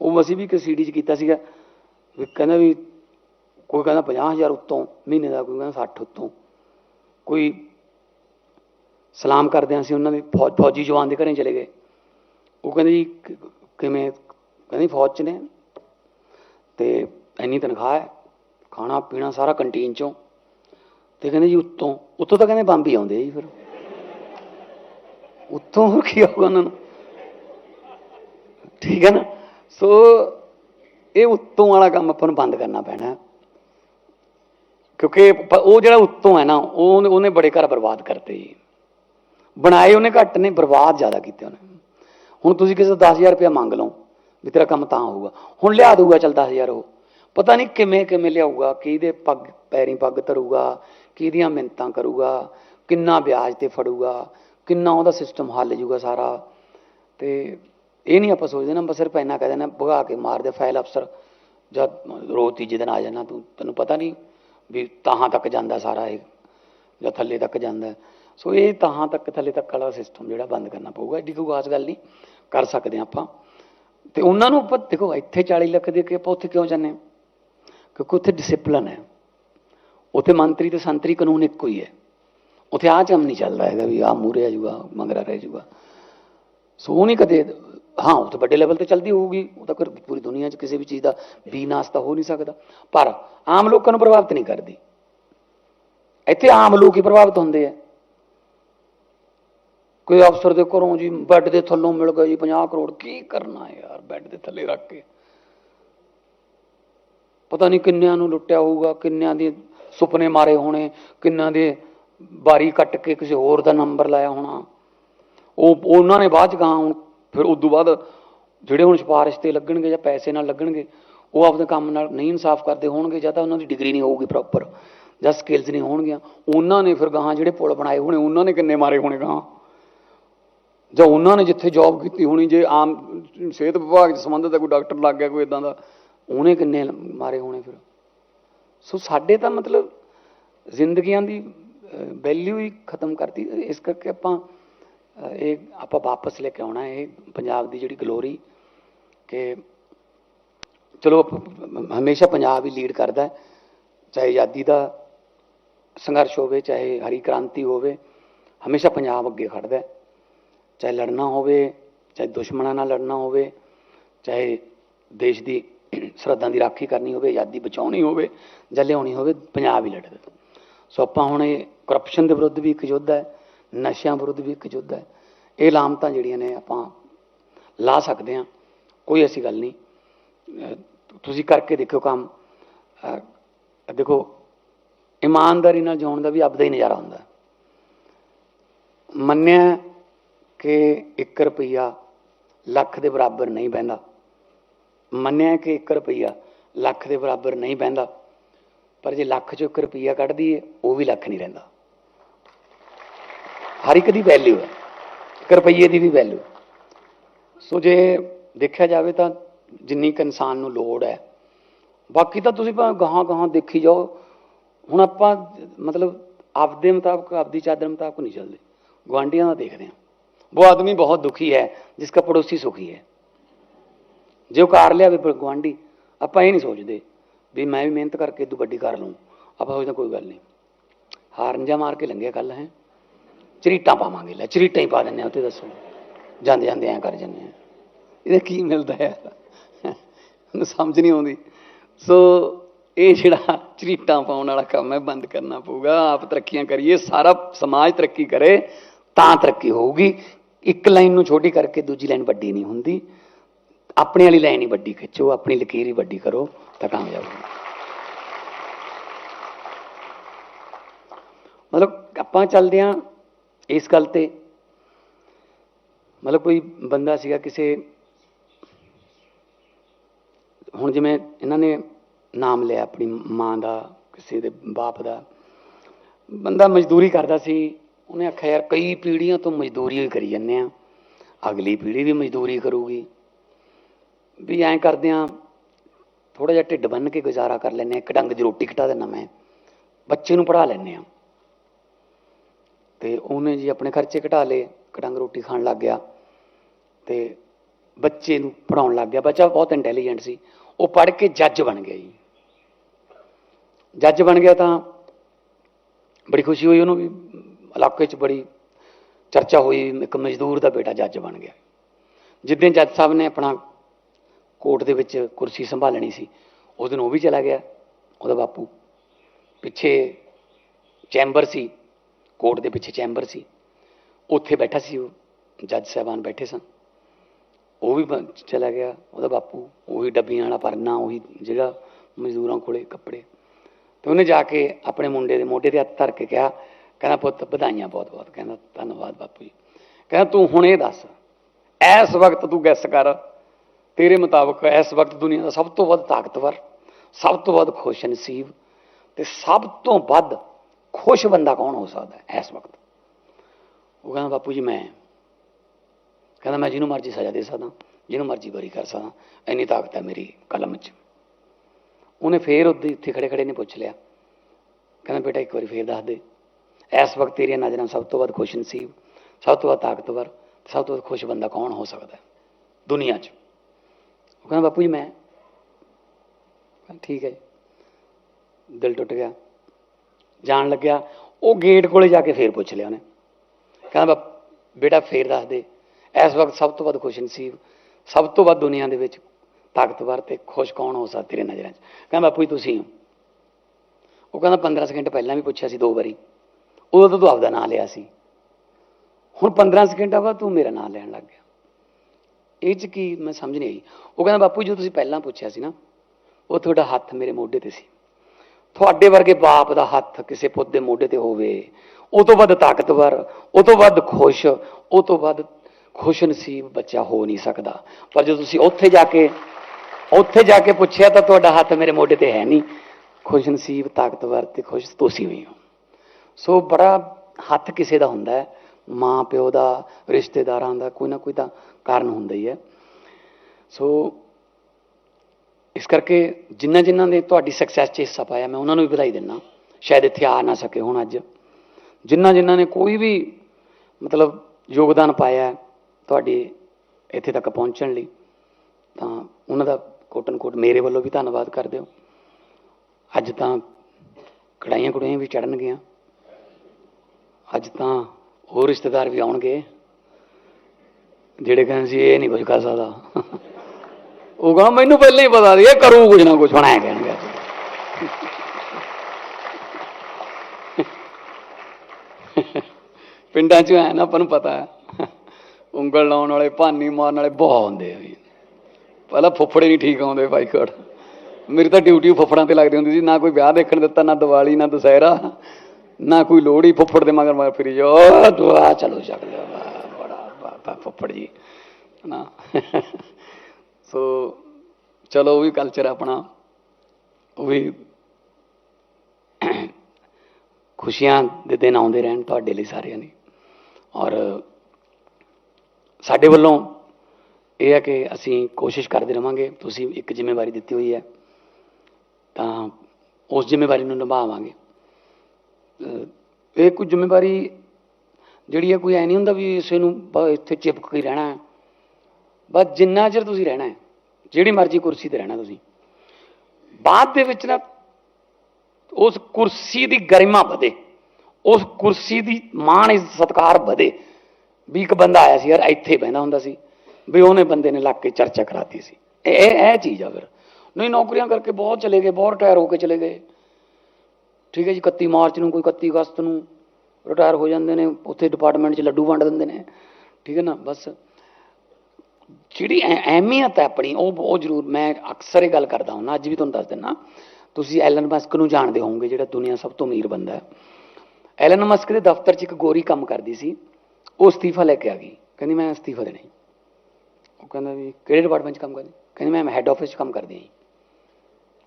A: ਉਹ ਅਸੀਂ ਵੀ ਇੱਕ ਸੀਡੀ ਚ ਕੀਤਾ ਸੀਗਾ ਵੀ ਕਹਿੰਦਾ ਵੀ ਕੋਈ ਕਹਿੰਦਾ 50000 ਉੱਤੋਂ, ਮਹੀਨੇ ਦਾ, ਕੋਈ ਕਹਿੰਦਾ 60 ਉੱਤੋਂ। ਕੋਈ ਸਲਾਮ ਕਰਦੇ ਹਾਂ ਅਸੀਂ ਉਹਨਾਂ ਦੇ, ਫੌਜ, ਫੌਜੀ ਜਵਾਨ ਦੇ ਘਰੇ ਚਲੇ ਗਏ। ਉਹ ਕਹਿੰਦੇ ਜੀ ਕਿਵੇਂ, ਕਹਿੰਦੇ ਫੌਜ ਚ ਨੇ। ਤੇ ਇੰਨੀ ਤਨਖਾਹ ਹੈ, ਖਾਣਾ, ਪੀਣਾ ਸਾਰਾ ਕੰਟੀਨ ਚੋਂ। ਤੇ ਕਹਿੰਦੇ ਜੀ ਉੱਤੋਂ ਉੱਤੋਂ ਤਾਂ ਕਹਿੰਦੇ ਬੰਬ ਹੀ ਆਉਂਦੇ ਜੀ ਫਿਰ। ਉੱਤੋਂ ਹੋਰ ਕੀ ਆਊਗਾ ਉਹਨਾਂ ਨੂੰ? ਠੀਕ ਹੈ ਨਾ? ਸੋ ਇਹ ਉੱਤੋਂ ਵਾਲਾ ਕੰਮ ਆਪਾਂ ਨੂੰ ਬੰਦ ਕਰਨਾ ਪੈਣਾ। ਕਿਉਂਕਿ ਉਹ ਜਿਹੜਾ ਉੱਤੋਂ ਹੈ ਨਾ, ਉਹ ਉਹਨੇ ਬੜੇ ਘਰ ਬਰਬਾਦ ਕਰਤੇ ਜੀ। ਬਣਾਏ ਉਹਨੇ ਘੱਟ ਨੇ, ਬਰਬਾਦ ਜ਼ਿਆਦਾ ਕੀਤੇ ਉਹਨੇ। ਹੁਣ ਤੁਸੀਂ ਕਿਸੇ ਤੋਂ 10000 ਰੁਪਇਆ ਮੰਗ ਲਓ, ਵੀ ਤੇਰਾ ਕੰਮ ਤਾਂ ਹੋਊਗਾ। ਹੁਣ ਲਿਆ ਦਊਗਾ, ਚੱਲ 10000 ਉਹ। ਪਤਾ ਨਹੀਂ ਕਿਵੇਂ ਕਿਵੇਂ ਲਿਆਊਗਾ, ਕਿਹਦੇ ਪੱਗ, ਪੈਰੀ ਪੱਗ ਧਰੂਗਾ, ਕਿਹਦੀਆਂ ਮਿੰਤਾਂ ਕਰੂਗਾ, ਕਿੰਨਾ ਵਿਆਜ ਤੇ ਫੜੂਗਾ, ਕਿੰਨਾ ਉਹਦਾ ਸਿਸਟਮ ਹੱਲ ਜੂਗਾ ਸਾਰਾ। ਤੇ ਇਹ ਨਹੀਂ ਆਪਾਂ ਸੋਚਦੇ ਨਾ ਬਸ ਸਿਰਫ ਇੰਨਾ ਕਹਿ ਦੇਣਾ ਭਗਾ ਕੇ ਮਾਰ ਦੇ ਫਾਈਲ ਅਫਸਰ ਜਦ ਰੋਜ਼ ਤੀਜੇ ਦਿਨ ਆ ਜਾਣਾ ਤੂੰ, ਤੈਨੂੰ ਪਤਾ ਨਹੀਂ ਵੀ ਤਾਹਾਂ ਤੱਕ ਜਾਂਦਾ ਸਾਰਾ ਇਹ, ਜਾਂ ਥੱਲੇ ਤੱਕ ਜਾਂਦਾ। ਸੋ ਇਹ ਤਾਹਾਂ ਤੱਕ, ਥੱਲੇ ਤੱਕ ਵਾਲਾ ਸਿਸਟਮ ਜਿਹੜਾ ਬੰਦ ਕਰਨਾ ਪਊਗਾ ਐਡੀ ਕੋਈ ਖਾਸ ਗੱਲ ਨਹੀਂ, ਕਰ ਸਕਦੇ ਆਪਾਂ। ਤੇ ਉਹਨਾਂ ਨੂੰ ਆਪਾਂ, ਦੇਖੋ, ਇੱਥੇ 40 ਲੱਖ ਦੇ ਕੇ ਆਪਾਂ ਉੱਥੇ ਕਿਉਂ ਜਾਂਦੇ ਹਾਂ? ਕਿਉਂਕਿ ਉੱਥੇ ਡਿਸਪਲਨ ਹੈ। ਉੱਥੇ ਮੰਤਰੀ ਤੇ ਸੰਤਰੀ ਕਾਨੂੰਨ ਇੱਕੋ ਹੀ ਹੈ। ਉੱਥੇ ਆਹ ਚਮ ਨਹੀਂ ਚੱਲਦਾ ਹੈਗਾ ਵੀ ਆਹ ਮੂਰੇ ਆ ਜੂਗਾ ਮੰਗਰਾ ਰਹਿ ਜੂਗਾ ਸੋ ਉਹ ਨਹੀਂ ਕਦੇ ਹਾਂ, ਉਹ ਤਾਂ ਵੱਡੇ ਲੈਵਲ ਤੇ ਚੱਲਦੀ ਹੋਊਗੀ, ਉਹ ਤਾਂ ਫਿਰ ਪੂਰੀ ਦੁਨੀਆ 'ਚ ਕਿਸੇ ਵੀ ਚੀਜ਼ ਦਾ ਬੀਨਾਸ ਤਾਂ ਹੋ ਨਹੀਂ ਸਕਦਾ। ਪਰ ਆਮ ਲੋਕਾਂ ਨੂੰ ਪ੍ਰਭਾਵਿਤ ਨਹੀਂ ਕਰਦੀ। ਇੱਥੇ ਆਮ ਲੋਕ ਹੀ ਪ੍ਰਭਾਵਿਤ ਹੁੰਦੇ ਆ। ਕੋਈ ਅਫਸਰ ਦੇ ਘਰੋਂ ਜੀ ਬੈੱਡ ਦੇ ਥੱਲੋਂ ਮਿਲ ਗਿਆ ਜੀ 50 ਕਰੋੜ, ਕੀ ਕਰਨਾ ਯਾਰ ਬੈੱਡ ਦੇ ਥੱਲੇ ਰੱਖ ਕੇ? ਪਤਾ ਨਹੀਂ ਕਿੰਨਿਆਂ ਨੂੰ ਲੁੱਟਿਆ ਹੋਊਗਾ, ਕਿੰਨਿਆਂ ਦੇ ਸੁਪਨੇ ਮਾਰੇ ਹੋਣੇ, ਕਿੰਨਿਆਂ ਦੇ ਬਾਰੀ ਕੱਟ ਕੇ ਕਿਸੇ ਹੋਰ ਦਾ ਨੰਬਰ ਲਾਇਆ ਹੋਣਾ। ਉਹ, ਉਹਨਾਂ ਨੇ ਬਾਅਦ ਚ ਗਾਂ ਹੁਣ ਫਿਰ ਉਸ ਤੋਂ ਬਾਅਦ ਜਿਹੜੇ ਹੁਣ ਸਿਫਾਰਿਸ਼ ਤੇ ਲੱਗਣਗੇ ਜਾਂ ਪੈਸੇ ਨਾਲ ਲੱਗਣਗੇ, ਉਹ ਆਪਣੇ ਕੰਮ ਨਾਲ ਨਹੀਂ ਇਨਸਾਫ ਕਰਦੇ ਹੋਣਗੇ, ਜਾਂ ਤਾਂ ਉਹਨਾਂ ਦੀ ਡਿਗਰੀ ਨਹੀਂ ਹੋਊਗੀ ਪ੍ਰੋਪਰ ਜਾਂ ਸਕਿੱਲਸ ਨਹੀਂ ਹੋਣਗੀਆਂ। ਉਹਨਾਂ ਨੇ ਫਿਰ ਗਾਹਾਂ ਜਿਹੜੇ ਪੁਲ ਬਣਾਏ ਹੋਣੇ, ਉਹਨਾਂ ਨੇ ਕਿੰਨੇ ਮਾਰੇ ਹੋਣੇ ਗਾਹਾਂ? ਜਾਂ ਉਹਨਾਂ ਨੇ ਜਿੱਥੇ ਜੌਬ ਕੀਤੀ ਹੋਣੀ, ਜੇ ਆਮ ਸਿਹਤ ਵਿਭਾਗ ਚ ਸੰਬੰਧਿਤ ਹੈ, ਕੋਈ ਡਾਕਟਰ ਲੱਗ ਗਿਆ, ਕੋਈ ਇਦਾਂ ਦਾ, ਉਹਨੇ ਕਿੰਨੇ ਮਾਰੇ ਹੋਣੇ ਫਿਰ? ਸੋ ਸਾਡੇ ਤਾਂ ਮਤਲਬ ਜ਼ਿੰਦਗੀਆਂ ਦੀ ਵੈਲਿਊ ਹੀ ਖਤਮ ਕਰਤੀ। ਇਸ ਕਰਕੇ ਆਪਾਂ ਇਹ ਆਪਾਂ ਵਾਪਸ ਲੈ ਕੇ ਆਉਣਾ ਹੈ ਇਹ ਪੰਜਾਬ ਦੀ ਜਿਹੜੀ ਗਲੋਰੀ ਕਿ ਚਲੋ ਹਮੇਸ਼ਾ ਪੰਜਾਬ ਹੀ ਲੀਡ ਕਰਦਾ ਚਾਹੇ ਆਜ਼ਾਦੀ ਦਾ ਸੰਘਰਸ਼ ਹੋਵੇ, ਚਾਹੇ ਹਰੀ ਕ੍ਰਾਂਤੀ ਹੋਵੇ, ਹਮੇਸ਼ਾ ਪੰਜਾਬ ਅੱਗੇ ਖੜਦਾ ਚਾਹੇ ਲੜਨਾ ਹੋਵੇ, ਚਾਹੇ ਦੁਸ਼ਮਣਾਂ ਨਾਲ ਲੜਨਾ ਹੋਵੇ, ਚਾਹੇ ਦੇਸ਼ ਦੀ ਸਰਹੱਦਾਂ ਦੀ ਰਾਖੀ ਕਰਨੀ ਹੋਵੇ, ਆਜ਼ਾਦੀ ਬਚਾਉਣੀ ਹੋਵੇ, ਜਾਂ ਲਿਆਉਣੀ ਹੋਵੇ, ਪੰਜਾਬ ਹੀ ਲੜਦਾ ਸੋ ਆਪਾਂ ਹੁਣ ਇਹ ਕਰਪਸ਼ਨ ਦੇ ਵਿਰੁੱਧ ਵੀ ਇੱਕ ਯੁੱਧ ਹੈ। ਨਸ਼ਿਆਂ ਵਿਰੁੱਧ ਵੀ ਇੱਕ ਯੁੱਧ ਹੈ। ਇਹ ਲਾਮਤਾਂ ਜਿਹੜੀਆਂ ਨੇ ਆਪਾਂ ਲਾ ਸਕਦੇ ਹਾਂ। ਕੋਈ ਐਸੀ ਗੱਲ ਨਹੀਂ। ਤੁਸੀਂ ਕਰਕੇ ਦੇਖਿਓ ਕੰਮ। ਦੇਖੋ, ਇਮਾਨਦਾਰੀ ਨਾਲ ਜਿਉਣ ਦਾ ਵੀ ਆਪਦਾ ਹੀ ਨਜ਼ਾਰਾ ਹੁੰਦਾ। ਮੰਨਿਆ ਕਿ 1 ਰੁਪਈਆ ਲੱਖ ਦੇ ਬਰਾਬਰ ਨਹੀਂ ਬਹਿੰਦਾ। ਮੰਨਿਆ ਕਿ 1 ਰੁਪਈਆ ਲੱਖ ਦੇ ਬਰਾਬਰ ਨਹੀਂ ਬਹਿੰਦਾ। ਪਰ ਜੇ ਲੱਖ ਚੋਂ 1 ਰੁਪਈਆ ਕੱਢਦੀ ਏ ਉਹ ਵੀ ਲੱਖ ਨਹੀਂ ਰਹਿੰਦਾ। ਹਰ ਇੱਕ ਦੀ ਵੈਲਿਊ ਹੈ 1 ਰੁਪਈਏ ਦੀ ਵੀ ਵੈਲਿਊ ਸੋ ਜੇ ਦੇਖਿਆ ਜਾਵੇ ਤਾਂ ਜਿੰਨੀ ਕੁ ਇਨਸਾਨ ਨੂੰ ਲੋੜ ਹੈ, ਬਾਕੀ ਤਾਂ ਤੁਸੀਂ ਭਾਵੇਂ ਗਾਹਾਂ ਗਾਹਾਂ ਦੇਖੀ ਜਾਓ, ਹੁਣ ਆਪਾਂ ਮਤਲਬ ਆਪਦੇ ਮੁਤਾਬਕ, ਆਪਦੀ ਚਾਦਰ ਮੁਤਾਬਕ ਨਹੀਂ ਚੱਲਦੇ, ਗੁਆਂਢੀਆਂ ਦਾ ਦੇਖਦੇ ਹਾਂ। ਉਹ ਆਦਮੀ ਬਹੁਤ ਦੁਖੀ ਹੈ, ਜਿਸ ਜਿਸਕਾ ਪੜੋਸੀ ਸੁਖੀ ਹੈ। ਜੇ ਉਹ ਕਾਰ ਲਿਆਵੇ ਪਰ ਗੁਆਂਢੀ, ਆਪਾਂ ਇਹ ਨਹੀਂ ਸੋਚਦੇ ਵੀ ਮੈਂ ਵੀ ਮਿਹਨਤ ਕਰਕੇ ਤੂੰ ਵੱਡੀ ਕਰ ਲੂੰ ਆਪਾਂ ਸੋਚਦੇ ਕੋਈ ਗੱਲ ਨਹੀਂ। ਹਾਰਨ ਜਾ ਮਾਰ ਕੇ ਲੰਘਿਆ ਕੱਲ ਹੈ। ਚਰੀਟਾਂ ਪਾਵਾਂਗੇ, ਲੈ ਚਰੀਟਾਂ ਹੀ ਪਾ ਦਿੰਦੇ ਆ ਉੱਤੇ ਦੱਸੋ। ਜਾਂਦੇ ਜਾਂਦੇ ਐਂ ਕਰ ਜੰਨੇ ਆ ਇਹਦਾ ਕੀ ਮਿਲਦਾ ਹੈ? ਮੈਨੂੰ ਸਮਝ ਨਹੀਂ ਆਉਂਦੀ। ਸੋ ਇਹ ਜਿਹੜਾ ਝਰੀਟਾਂ ਪਾਉਣ ਵਾਲਾ ਕੰਮ ਹੈ, ਬੰਦ ਕਰਨਾ ਪਊਗਾ। ਆਪ ਤਰੱਕੀਆਂ ਕਰੀਏ, ਸਾਰਾ ਸਮਾਜ ਤਰੱਕੀ ਕਰੇ, ਤਾਂ ਤਰੱਕੀ ਹੋਊਗੀ। ਇੱਕ ਲਾਈਨ ਨੂੰ ਛੋਟੀ ਕਰਕੇ ਦੂਜੀ ਲਾਈਨ ਵੱਡੀ ਨਹੀਂ ਹੁੰਦੀ। ਆਪਣੇ ਵਾਲੀ ਲਾਈਨ ਹੀ ਵੱਡੀ ਖਿੱਚੋ, ਆਪਣੀ ਲਕੀਰ ਹੀ ਵੱਡੀ ਕਰੋ, ਤਾਂ ਕਾਮਯਾਬ ਹੋ ਮਤਲਬ ਆਪਾਂ ਚੱਲਦੇ ਹਾਂ ਇਸ ਗੱਲ ਤੇ ਮਤਲਬ ਕੋਈ ਬੰਦਾ ਸੀਗਾ ਕਿਸੇ ਹੁਣ ਜਿਵੇਂ ਇਹਨਾਂ ਨੇ ਨਾਮ ਲਿਆ ਆਪਣੀ ਮਾਂ ਦਾ, ਕਿਸੇ ਦੇ ਬਾਪ ਦਾ, ਬੰਦਾ ਮਜ਼ਦੂਰੀ ਕਰਦਾ ਸੀ, ਉਹਨੇ ਆਖਿਆ ਯਾਰ ਕਈ ਪੀੜ੍ਹੀਆਂ ਤੋਂ ਮਜ਼ਦੂਰੀ ਹੀ ਕਰੀ ਜਾਂਦੇ ਆ ਅਗਲੀ ਪੀੜ੍ਹੀ ਵੀ ਮਜ਼ਦੂਰੀ ਕਰੂਗੀ। ਵੀ ਐਂ ਕਰਦੇ ਆ ਥੋੜਾ ਜਿਹਾ ਢਿੱਡ ਬੰਨ ਕੇ ਗੁਜ਼ਾਰਾ ਕਰ ਲੈਨੇ ਆ ਇੱਕ ਡੰਗ ਦੀ ਰੋਟੀ ਖਟਾ ਦੇਣਾ ਮੈਂ, ਬੱਚੇ ਨੂੰ ਪੜ੍ਹਾ ਲੈਨੇ ਆ ਤੇ ਉਹਨੇ ਜੀ ਆਪਣੇ ਖਰਚੇ ਘਟਾ ਲਏ ਕਟੰਗ ਰੋਟੀ ਖਾਣ ਲੱਗ ਗਿਆ ਤੇ ਬੱਚੇ ਨੂੰ ਪੜਾਉਣ ਲੱਗ ਗਿਆ। ਬੱਚਾ ਬਹੁਤ ਇੰਟੈਲੀਜੈਂਟ ਸੀ। ਉਹ ਪੜ੍ਹ ਕੇ ਜੱਜ ਬਣ ਗਿਆ ਜੀ। ਜੱਜ ਬਣ ਗਿਆ ਤਾਂ ਬੜੀ ਖੁਸ਼ੀ ਹੋਈ ਉਹਨੂੰ ਵੀ। ਇਲਾਕੇ 'ਚ ਬੜੀ ਚਰਚਾ ਹੋਈ, ਇੱਕ ਮਜ਼ਦੂਰ ਦਾ ਬੇਟਾ ਜੱਜ ਬਣ ਗਿਆ। ਜਿੱਦਾਂ ਜੱਜ ਸਾਹਿਬ ਨੇ ਆਪਣਾ ਕੋਰਟ ਦੇ ਵਿੱਚ ਕੁਰਸੀ ਸੰਭਾਲਣੀ ਸੀ, ਉਸ ਦਿਨ ਉਹ ਵੀ ਚਲਾ ਗਿਆ, ਉਹਦਾ ਬਾਪੂ। ਪਿੱਛੇ ਚੈਂਬਰ ਸੀ। ਕੋਰਟ ਦੇ ਪਿੱਛੇ ਚੈਂਬਰ ਸੀ। ਉੱਥੇ ਬੈਠਾ ਸੀ ਉਹ, ਜੱਜ ਸਾਹਿਬਾਨ ਬੈਠੇ ਸਨ। ਉਹ ਵੀ ਚਲਾ ਗਿਆ, ਉਹਦਾ ਬਾਪੂ, ਉਹੀ ਡੱਬੀਆਂ ਵਾਲਾ ਪਰਨਾ, ਉਹੀ ਜਿਹੜਾ ਮਜ਼ਦੂਰਾਂ ਕੋਲੇ ਕੱਪੜੇ। ਤੇ ਉਹਨੇ ਜਾ ਕੇ ਆਪਣੇ ਮੁੰਡੇ ਦੇ ਮੋਢੇ ਤੇ ਹੱਥ ਧਰ ਕੇ ਕਿਹਾ, ਕਹਿੰਦਾ, ਪੁੱਤ, ਵਧਾਈਆਂ ਬਹੁਤ ਬਹੁਤ ਕਹਿੰਦਾ, ਧੰਨਵਾਦ ਬਾਪੂ ਜੀ। ਕਹਿੰਦਾ, ਤੂੰ ਹੁਣ ਇਹ ਦੱਸ ਇਸ ਵਕਤ ਤੂੰ ਗੈਸ ਕਰ। ਤੇਰੇ ਮੁਤਾਬਕ ਇਸ ਵਕਤ ਦੁਨੀਆ ਦਾ ਸਭ ਤੋਂ ਵੱਧ ਤਾਕਤਵਰ, ਸਭ ਤੋਂ ਵੱਧ ਖੁਸ਼ ਨਸੀਬ ਤੇ ਸਭ ਤੋਂ ਵੱਧ ਖੁਸ਼ ਬੰਦਾ ਕੌਣ ਹੋ ਸਕਦਾ ਇਸ ਵਕਤ? ਉਹ ਕਹਿੰਦਾ, ਬਾਪੂ ਜੀ, ਮੈਂ ਕਹਿੰਦਾ, ਮੈਂ ਜਿਹਨੂੰ ਮਰਜ਼ੀ ਸਜ਼ਾ ਦੇ ਸਕਦਾ, ਜਿਹਨੂੰ ਮਰਜ਼ੀ ਬਰੀ ਕਰ ਸਕਦਾ, ਇੰਨੀ ਤਾਕਤ ਹੈ ਮੇਰੀ ਕਲਮ 'ਚ। ਉਹਨੇ ਫੇਰ ਉਹਦੇ ਇੱਥੇ ਖੜੇ ਖੜੇ ਨੇ ਪੁੱਛ ਲਿਆ। ਕਹਿੰਦਾ, ਬੇਟਾ, ਇੱਕ ਵਾਰੀ ਫੇਰ ਦੱਸ ਦੇ। ਇਸ ਵਕਤ ਤੇਰੀਆਂ ਨਜ਼ਰਾਂ ਸਭ ਤੋਂ ਵੱਧ ਖੁਸ਼ ਨਸੀਬ, ਸਭ ਤੋਂ ਵੱਧ ਤਾਕਤਵਰ, ਸਭ ਤੋਂ ਵੱਧ ਖੁਸ਼ ਬੰਦਾ ਕੌਣ ਹੋ ਸਕਦਾ ਦੁਨੀਆ 'ਚ? ਉਹ ਕਹਿੰਦਾ, ਬਾਪੂ ਜੀ, ਮੈਂ ਠੀਕ ਹੈ ਜੀ। ਦਿਲ ਟੁੱਟ ਗਿਆ। ਜਾਣ ਲੱਗਿਆ ਉਹ ਗੇਟ ਕੋਲੇ ਜਾ ਕੇ ਫੇਰ ਪੁੱਛ ਲਿਆ ਉਹਨੇ। ਕਹਿੰਦਾ ਬਾ- ਬੇਟਾ ਫੇਰ ਦੱਸ ਦੇ। ਇਸ ਵਕਤ ਸਭ ਤੋਂ ਵੱਧ ਖੁਸ਼ ਨਸੀਬ ਸਭ ਤੋਂ ਵੱਧ ਦੁਨੀਆ ਦੇ ਵਿੱਚ ਤਾਕਤਵਰ ਤੇ ਖੁਸ਼ ਕੌਣ ਹੋ ਸਕਦਾ ਤੇਰੇ ਨਜ਼ਰਾਂ 'ਚ? ਕਹਿੰਦਾ ਬਾਪੂ ਜੀ ਤੁਸੀਂ ਹੋ। ਉਹ ਕਹਿੰਦਾ 15 ਸਕਿੰਟ ਪਹਿਲਾਂ ਵੀ ਪੁੱਛਿਆ ਸੀ ਦੋ ਵਾਰੀ। ਉਦੋਂ ਤਾਂ ਤੂੰ ਆਪਦਾ ਨਾਂ ਲਿਆ ਸੀ। ਹੁਣ 15 ਸਕਿੰਟਾਂ ਬਾਅਦ ਤੂੰ ਮੇਰਾ ਨਾਂ ਲੈਣ ਲੱਗ ਗਿਆ। ਇਹ 'ਚ ਕੀ ਮੈਂ ਸਮਝ ਨਹੀਂ ਆਈ। ਉਹ ਕਹਿੰਦਾ ਬਾਪੂ ਜੀ, ਤੁਸੀਂ ਪਹਿਲਾਂ ਪੁੱਛਿਆ ਸੀ ਨਾ ਉਹ ਤੁਹਾਡਾ ਹੱਥ ਮੇਰੇ ਮੋਢੇ ਤੇ ਸੀ। ਤੁਹਾਡੇ ਵਰਗੇ ਬਾਪ ਦਾ ਹੱਥ ਕਿਸੇ ਪੁੱਤ ਦੇ ਮੋਢੇ ਤੇ ਹੋਵੇ, ਉਹ ਤੋਂ ਵੱਧ ਤਾਕਤਵਰ, ਉਹ ਤੋਂ ਵੱਧ ਖੁਸ਼, ਉਹ ਤੋਂ ਵੱਧ ਖੁਸ਼ਨਸੀਬ ਬੱਚਾ ਹੋ ਨਹੀਂ ਸਕਦਾ। ਪਰ ਜਦੋਂ ਤੁਸੀਂ ਉੱਥੇ ਜਾ ਕੇ, ਉੱਥੇ ਜਾ ਕੇ ਪੁੱਛਿਆ ਤਾਂ ਤੁਹਾਡਾ ਹੱਥ ਮੇਰੇ ਮੋਢੇ ਤੇ ਹੈ ਨਹੀਂ। ਖੁਸ਼ਨਸੀਬ, ਤਾਕਤਵਰ ਤੇ ਖੁਸ਼ ਤੁਸੀਂ ਵੀ ਹੋ। ਸੋ ਬੜਾ ਹੱਥ ਕਿਸੇ ਦਾ ਹੁੰਦਾ ਹੈ, ਮਾਂ ਪਿਓ ਦਾ, ਰਿਸ਼ਤੇਦਾਰਾਂ ਦਾ, ਕੋਈ ਨਾ ਕੋਈ ਤਾਂ ਕਾਰਨ ਹੁੰਦਾ ਹੀ ਹੈ। ਸੋ ਇਸ ਕਰਕੇ ਜਿਨ੍ਹਾਂ ਜਿਨ੍ਹਾਂ ਨੇ ਤੁਹਾਡੀ ਸਕਸੈਸ 'ਚ ਹਿੱਸਾ ਪਾਇਆ, ਮੈਂ ਉਹਨਾਂ ਨੂੰ ਵੀ ਵਧਾਈ ਦਿੰਦਾ ਸ਼ਾਇਦ ਇੱਥੇ ਆ ਨਾ ਸਕੇ ਹੁਣ ਅੱਜ। ਜਿਨ੍ਹਾਂ ਜਿਨ੍ਹਾਂ ਨੇ ਕੋਈ ਵੀ ਮਤਲਬ ਯੋਗਦਾਨ ਪਾਇਆ ਤੁਹਾਡੀ ਇੱਥੇ ਤੱਕ ਪਹੁੰਚਣ ਲਈ, ਤਾਂ ਉਹਨਾਂ ਦਾ ਕੋਟਨ ਕੋਟ ਮੇਰੇ ਵੱਲੋਂ ਵੀ ਧੰਨਵਾਦ ਕਰ ਦਿਓ ਅੱਜ ਤਾਂ ਕੜਾਈਆਂ ਕੁੜਾਈਆਂ ਵੀ ਚੜਨਗੀਆਂ ਅੱਜ ਤਾਂ ਹੋਰ ਰਿਸ਼ਤੇਦਾਰ ਵੀ ਆਉਣਗੇ। ਜਿਹੜੇ ਕਹਿੰਦੇ ਸੀ, ਇਹ ਨਹੀਂ ਕੁਝ ਕਰ ਸਕਦਾ। ਉਹ ਕਹਾਂ ਮੈਨੂੰ ਪਹਿਲਾਂ ਹੀ ਪਤਾ ਸੀ, ਇਹ ਕਰੂ ਕੁਝ ਨਾ ਕੁਝ ਬਣਾਇਆ ਕਹਿਣਗੇ। ਪਿੰਡਾਂ 'ਚ ਐ ਨਾ ਆਪਾਂ ਨੂੰ ਪਤਾ ਹੈ, ਉਂਗਲ ਲਾਉਣ ਵਾਲੇ, ਭਾਨੀ ਮਾਰਨ ਵਾਲੇ ਬਹੁਤ ਹੁੰਦੇ ਆ ਪਹਿਲਾਂ ਫੁੱਫੜੇ ਨਹੀਂ ਠੀਕ ਆਉਂਦੇ ਭਾਈ ਕੋਟ ਮੇਰੀ ਤਾਂ ਡਿਊਟੀ ਫੁੱਫੜਾਂ ਤੇ ਲੱਗਦੀ ਹੁੰਦੀ ਸੀ, ਨਾ ਕੋਈ ਵਿਆਹ ਦੇਖਣ ਦਿੱਤਾ, ਨਾ ਦੀਵਾਲੀ, ਨਾ ਦੁਸਹਿਰਾ, ਨਾ ਕੋਈ ਲੋਹੜੀ ਫੁੱਫੜ ਦੇ ਮਗਰ ਮਗਰ ਫਿਰੀ ਜੋ ਦੁਆ, ਚਲੋ ਚੱਕ ਲਿਓ ਬੜਾ ਫੁੱਫੜ ਜੀ। ਨਾ ਸੋ ਚਲੋ ਉਹ ਵੀ ਕਲਚਰ ਆਪਣਾ, ਉਹ ਵੀ ਖੁਸ਼ੀਆਂ ਦੇ ਦਿਨ ਆਉਂਦੇ ਰਹਿਣ ਤੁਹਾਡੇ ਲਈ ਸਾਰਿਆਂ ਲਈ। ਔਰ ਸਾਡੇ ਵੱਲੋਂ ਇਹ ਹੈ ਕਿ ਅਸੀਂ ਕੋਸ਼ਿਸ਼ ਕਰਦੇ ਰਵਾਂਗੇ, ਤੁਸੀਂ ਇੱਕ ਜ਼ਿੰਮੇਵਾਰੀ ਦਿੱਤੀ ਹੋਈ ਹੈ, ਤਾਂ ਉਸ ਜ਼ਿੰਮੇਵਾਰੀ ਨੂੰ ਨਿਭਾਵਾਂਗੇ। ਇਹ ਕੋਈ ਜ਼ਿੰਮੇਵਾਰੀ ਜਿਹੜੀ ਹੈ, ਕੋਈ ਐ ਨਹੀਂ ਹੁੰਦਾ ਵੀ ਇਸੇ ਨੂੰ ਬ- ਇੱਥੇ ਚਿਪਕ ਕੇ ਰਹਿਣਾ ਬਸ ਜਿੰਨਾ ਚਿਰ ਤੁਸੀਂ ਰਹਿਣਾ ਹੈ, ਜਿਹੜੀ ਮਰਜ਼ੀ ਕੁਰਸੀ ਤੇ ਰਹਿਣਾ ਤੁਸੀਂ। ਬਾਅਦ ਦੇ ਵਿੱਚ ਨਾ, ਉਸ ਕੁਰਸੀ ਦੀ ਗਰਿਮਾ ਵਧੇ। ਉਸ ਕੁਰਸੀ ਦੀ ਮਾਣ, ਇਸ ਸਤਕਾਰ ਵਧੇ। ਵੀ ਇੱਕ ਬੰਦਾ ਆਇਆ ਸੀ ਯਾਰ, ਇੱਥੇ ਬਹਿੰਦਾ ਹੁੰਦਾ ਸੀ। ਵੀ ਉਹਨੇ ਬੰਦੇ ਨੇ ਲੱਗ ਕੇ ਚਰਚਾ ਕਰਾਤੀ ਸੀ। ਇਹ ਇਹ ਚੀਜ਼ ਆ ਫਿਰ। ਨਹੀਂ, ਨੌਕਰੀਆਂ ਕਰਕੇ ਬਹੁਤ ਚਲੇ ਗਏ, ਬਹੁਤ ਰਿਟਾਇਰ ਹੋ ਕੇ ਚਲੇ ਗਏ। ਠੀਕ ਹੈ ਜੀ 31 ਮਾਰਚ ਨੂੰ, ਕੋਈ 31 ਅਗਸਤ ਨੂੰ ਰਿਟਾਇਰ ਹੋ ਜਾਂਦੇ ਨੇ। ਉੱਥੇ ਡਿਪਾਰਟਮੈਂਟ 'ਚ ਲੱਡੂ ਵੰਡ ਦਿੰਦੇ ਨੇ। ਠੀਕ ਹੈ ਨਾ, ਬਸ। ਜਿਹੜੀ ਅਹਿ- ਅਹਿਮੀਅਤ ਹੈ ਆਪਣੀ, ਉਹ ਉਹ ਜ਼ਰੂਰ ਮੈਂ ਅਕਸਰ ਇਹ ਗੱਲ ਕਰਦਾ ਹਾਂ ਅੱਜ ਵੀ ਤੁਹਾਨੂੰ ਦੱਸ ਦਿੰਦਾ। ਤੁਸੀਂ ਐਲਨ ਮਸਕ ਨੂੰ ਜਾਣਦੇ ਹੋਵੋਗੇ, ਜਿਹੜਾ ਦੁਨੀਆ ਸਭ ਤੋਂ ਅਮੀਰ ਬੰਦਾ ਹੈ। ਐਲਨ ਮਸਕ ਦੇ ਦਫ਼ਤਰ 'ਚ ਇੱਕ ਗੋਰੀ ਕੰਮ ਕਰਦੀ ਸੀ, ਉਹ ਅਸਤੀਫਾ ਲੈ ਕੇ ਆ ਗਈ। ਕਹਿੰਦੀ, ਮੈਂ ਅਸਤੀਫਾ ਦੇਣਾ ਹੈ ਉਹ ਕਹਿੰਦਾ ਵੀ, ਕਿਹੜੇ ਡਿਪਾਰਟਮੈਂਟ 'ਚ ਕੰਮ ਕਰਦੀ? ਕਹਿੰਦੀ, ਮੈਂ ਹੈੱਡ ਆਫਿਸ 'ਚ ਕੰਮ ਕਰਦੀ ਹਾਂ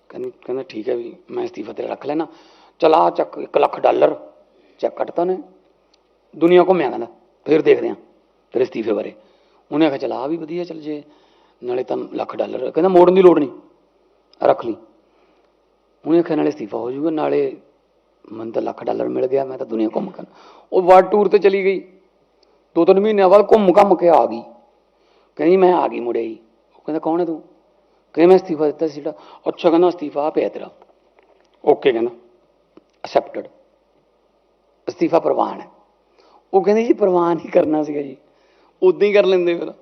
A: ਕਹਿੰਦੀ, ਕਹਿੰਦਾ, ਠੀਕ ਹੈ ਵੀ, ਮੈਂ ਅਸਤੀਫਾ ਤੇਰਾ ਰੱਖ ਲੈਣਾ ਚਲਾ ਚੱਕ 1 ਲੱਖ ਡਾਲਰ ਚੈੱਕ ਕੱਟਤਾ ਨੇ ਦੁਨੀਆ ਘੁੰਮਿਆ, ਕਹਿੰਦਾ। ਫਿਰ ਦੇਖਦੇ ਆ ਤੇਰੇ ਅਸਤੀਫੇ ਬਾਰੇ। ਉਹਨੇ ਆਖਿਆ, ਚਲ ਆ ਵੀ ਵਧੀਆ ਚੱਲ ਜੇ, ਨਾਲੇ ਤਾਂ ਲੱਖ ਡਾਲਰ, ਕਹਿੰਦਾ ਮੋੜਨ ਦੀ ਲੋੜ ਨਹੀਂ, ਰੱਖ ਲਈ। ਉਹਨੇ ਆਖਿਆ, ਨਾਲੇ ਅਸਤੀਫਾ ਹੋ ਜਾਊਗਾ, ਨਾਲੇ ਮੈਨੂੰ ਤਾਂ ਲੱਖ ਡਾਲਰ ਮਿਲ ਗਿਆ, ਮੈਂ ਤਾਂ ਦੁਨੀਆ ਘੁੰਮ ਕੇ ਉਹ ਵਰਲਡ ਟੂਰ ਤੇ ਚਲੀ ਗਈ। ਦੋ ਤਿੰਨ ਮਹੀਨਿਆਂ ਬਾਅਦ ਘੁੰਮ ਘੰਮ ਕੇ ਆ ਗਈ। ਕਹਿੰਦੀ, ਮੈਂ ਆ ਗਈ ਮੁੜੇ ਹੀ। ਉਹ ਕਹਿੰਦਾ, ਕੌਣ ਹੈ ਤੂੰ? ਕਹਿੰਦੀ, ਮੈਂ ਅਸਤੀਫਾ ਦਿੱਤਾ ਸੀ ਜਿਹੜਾ। ਅੱਛਾ, ਕਹਿੰਦਾ, ਅਸਤੀਫਾ ਆ ਪਿਆ ਤੇਰਾ। ਓਕੇ, ਕਹਿੰਦਾ ਅਸੈਪਟਡ ਅਸਤੀਫਾ ਪ੍ਰਵਾਨ ਹੈ। ਉਹ ਕਹਿੰਦੇ ਜੀ, ਪ੍ਰਵਾਨ ਹੀ ਕਰਨਾ ਸੀਗਾ ਜੀ। ਉਦਾਂ ਹੀ ਕਰ ਲੈਂਦੇ ਫਿਰ।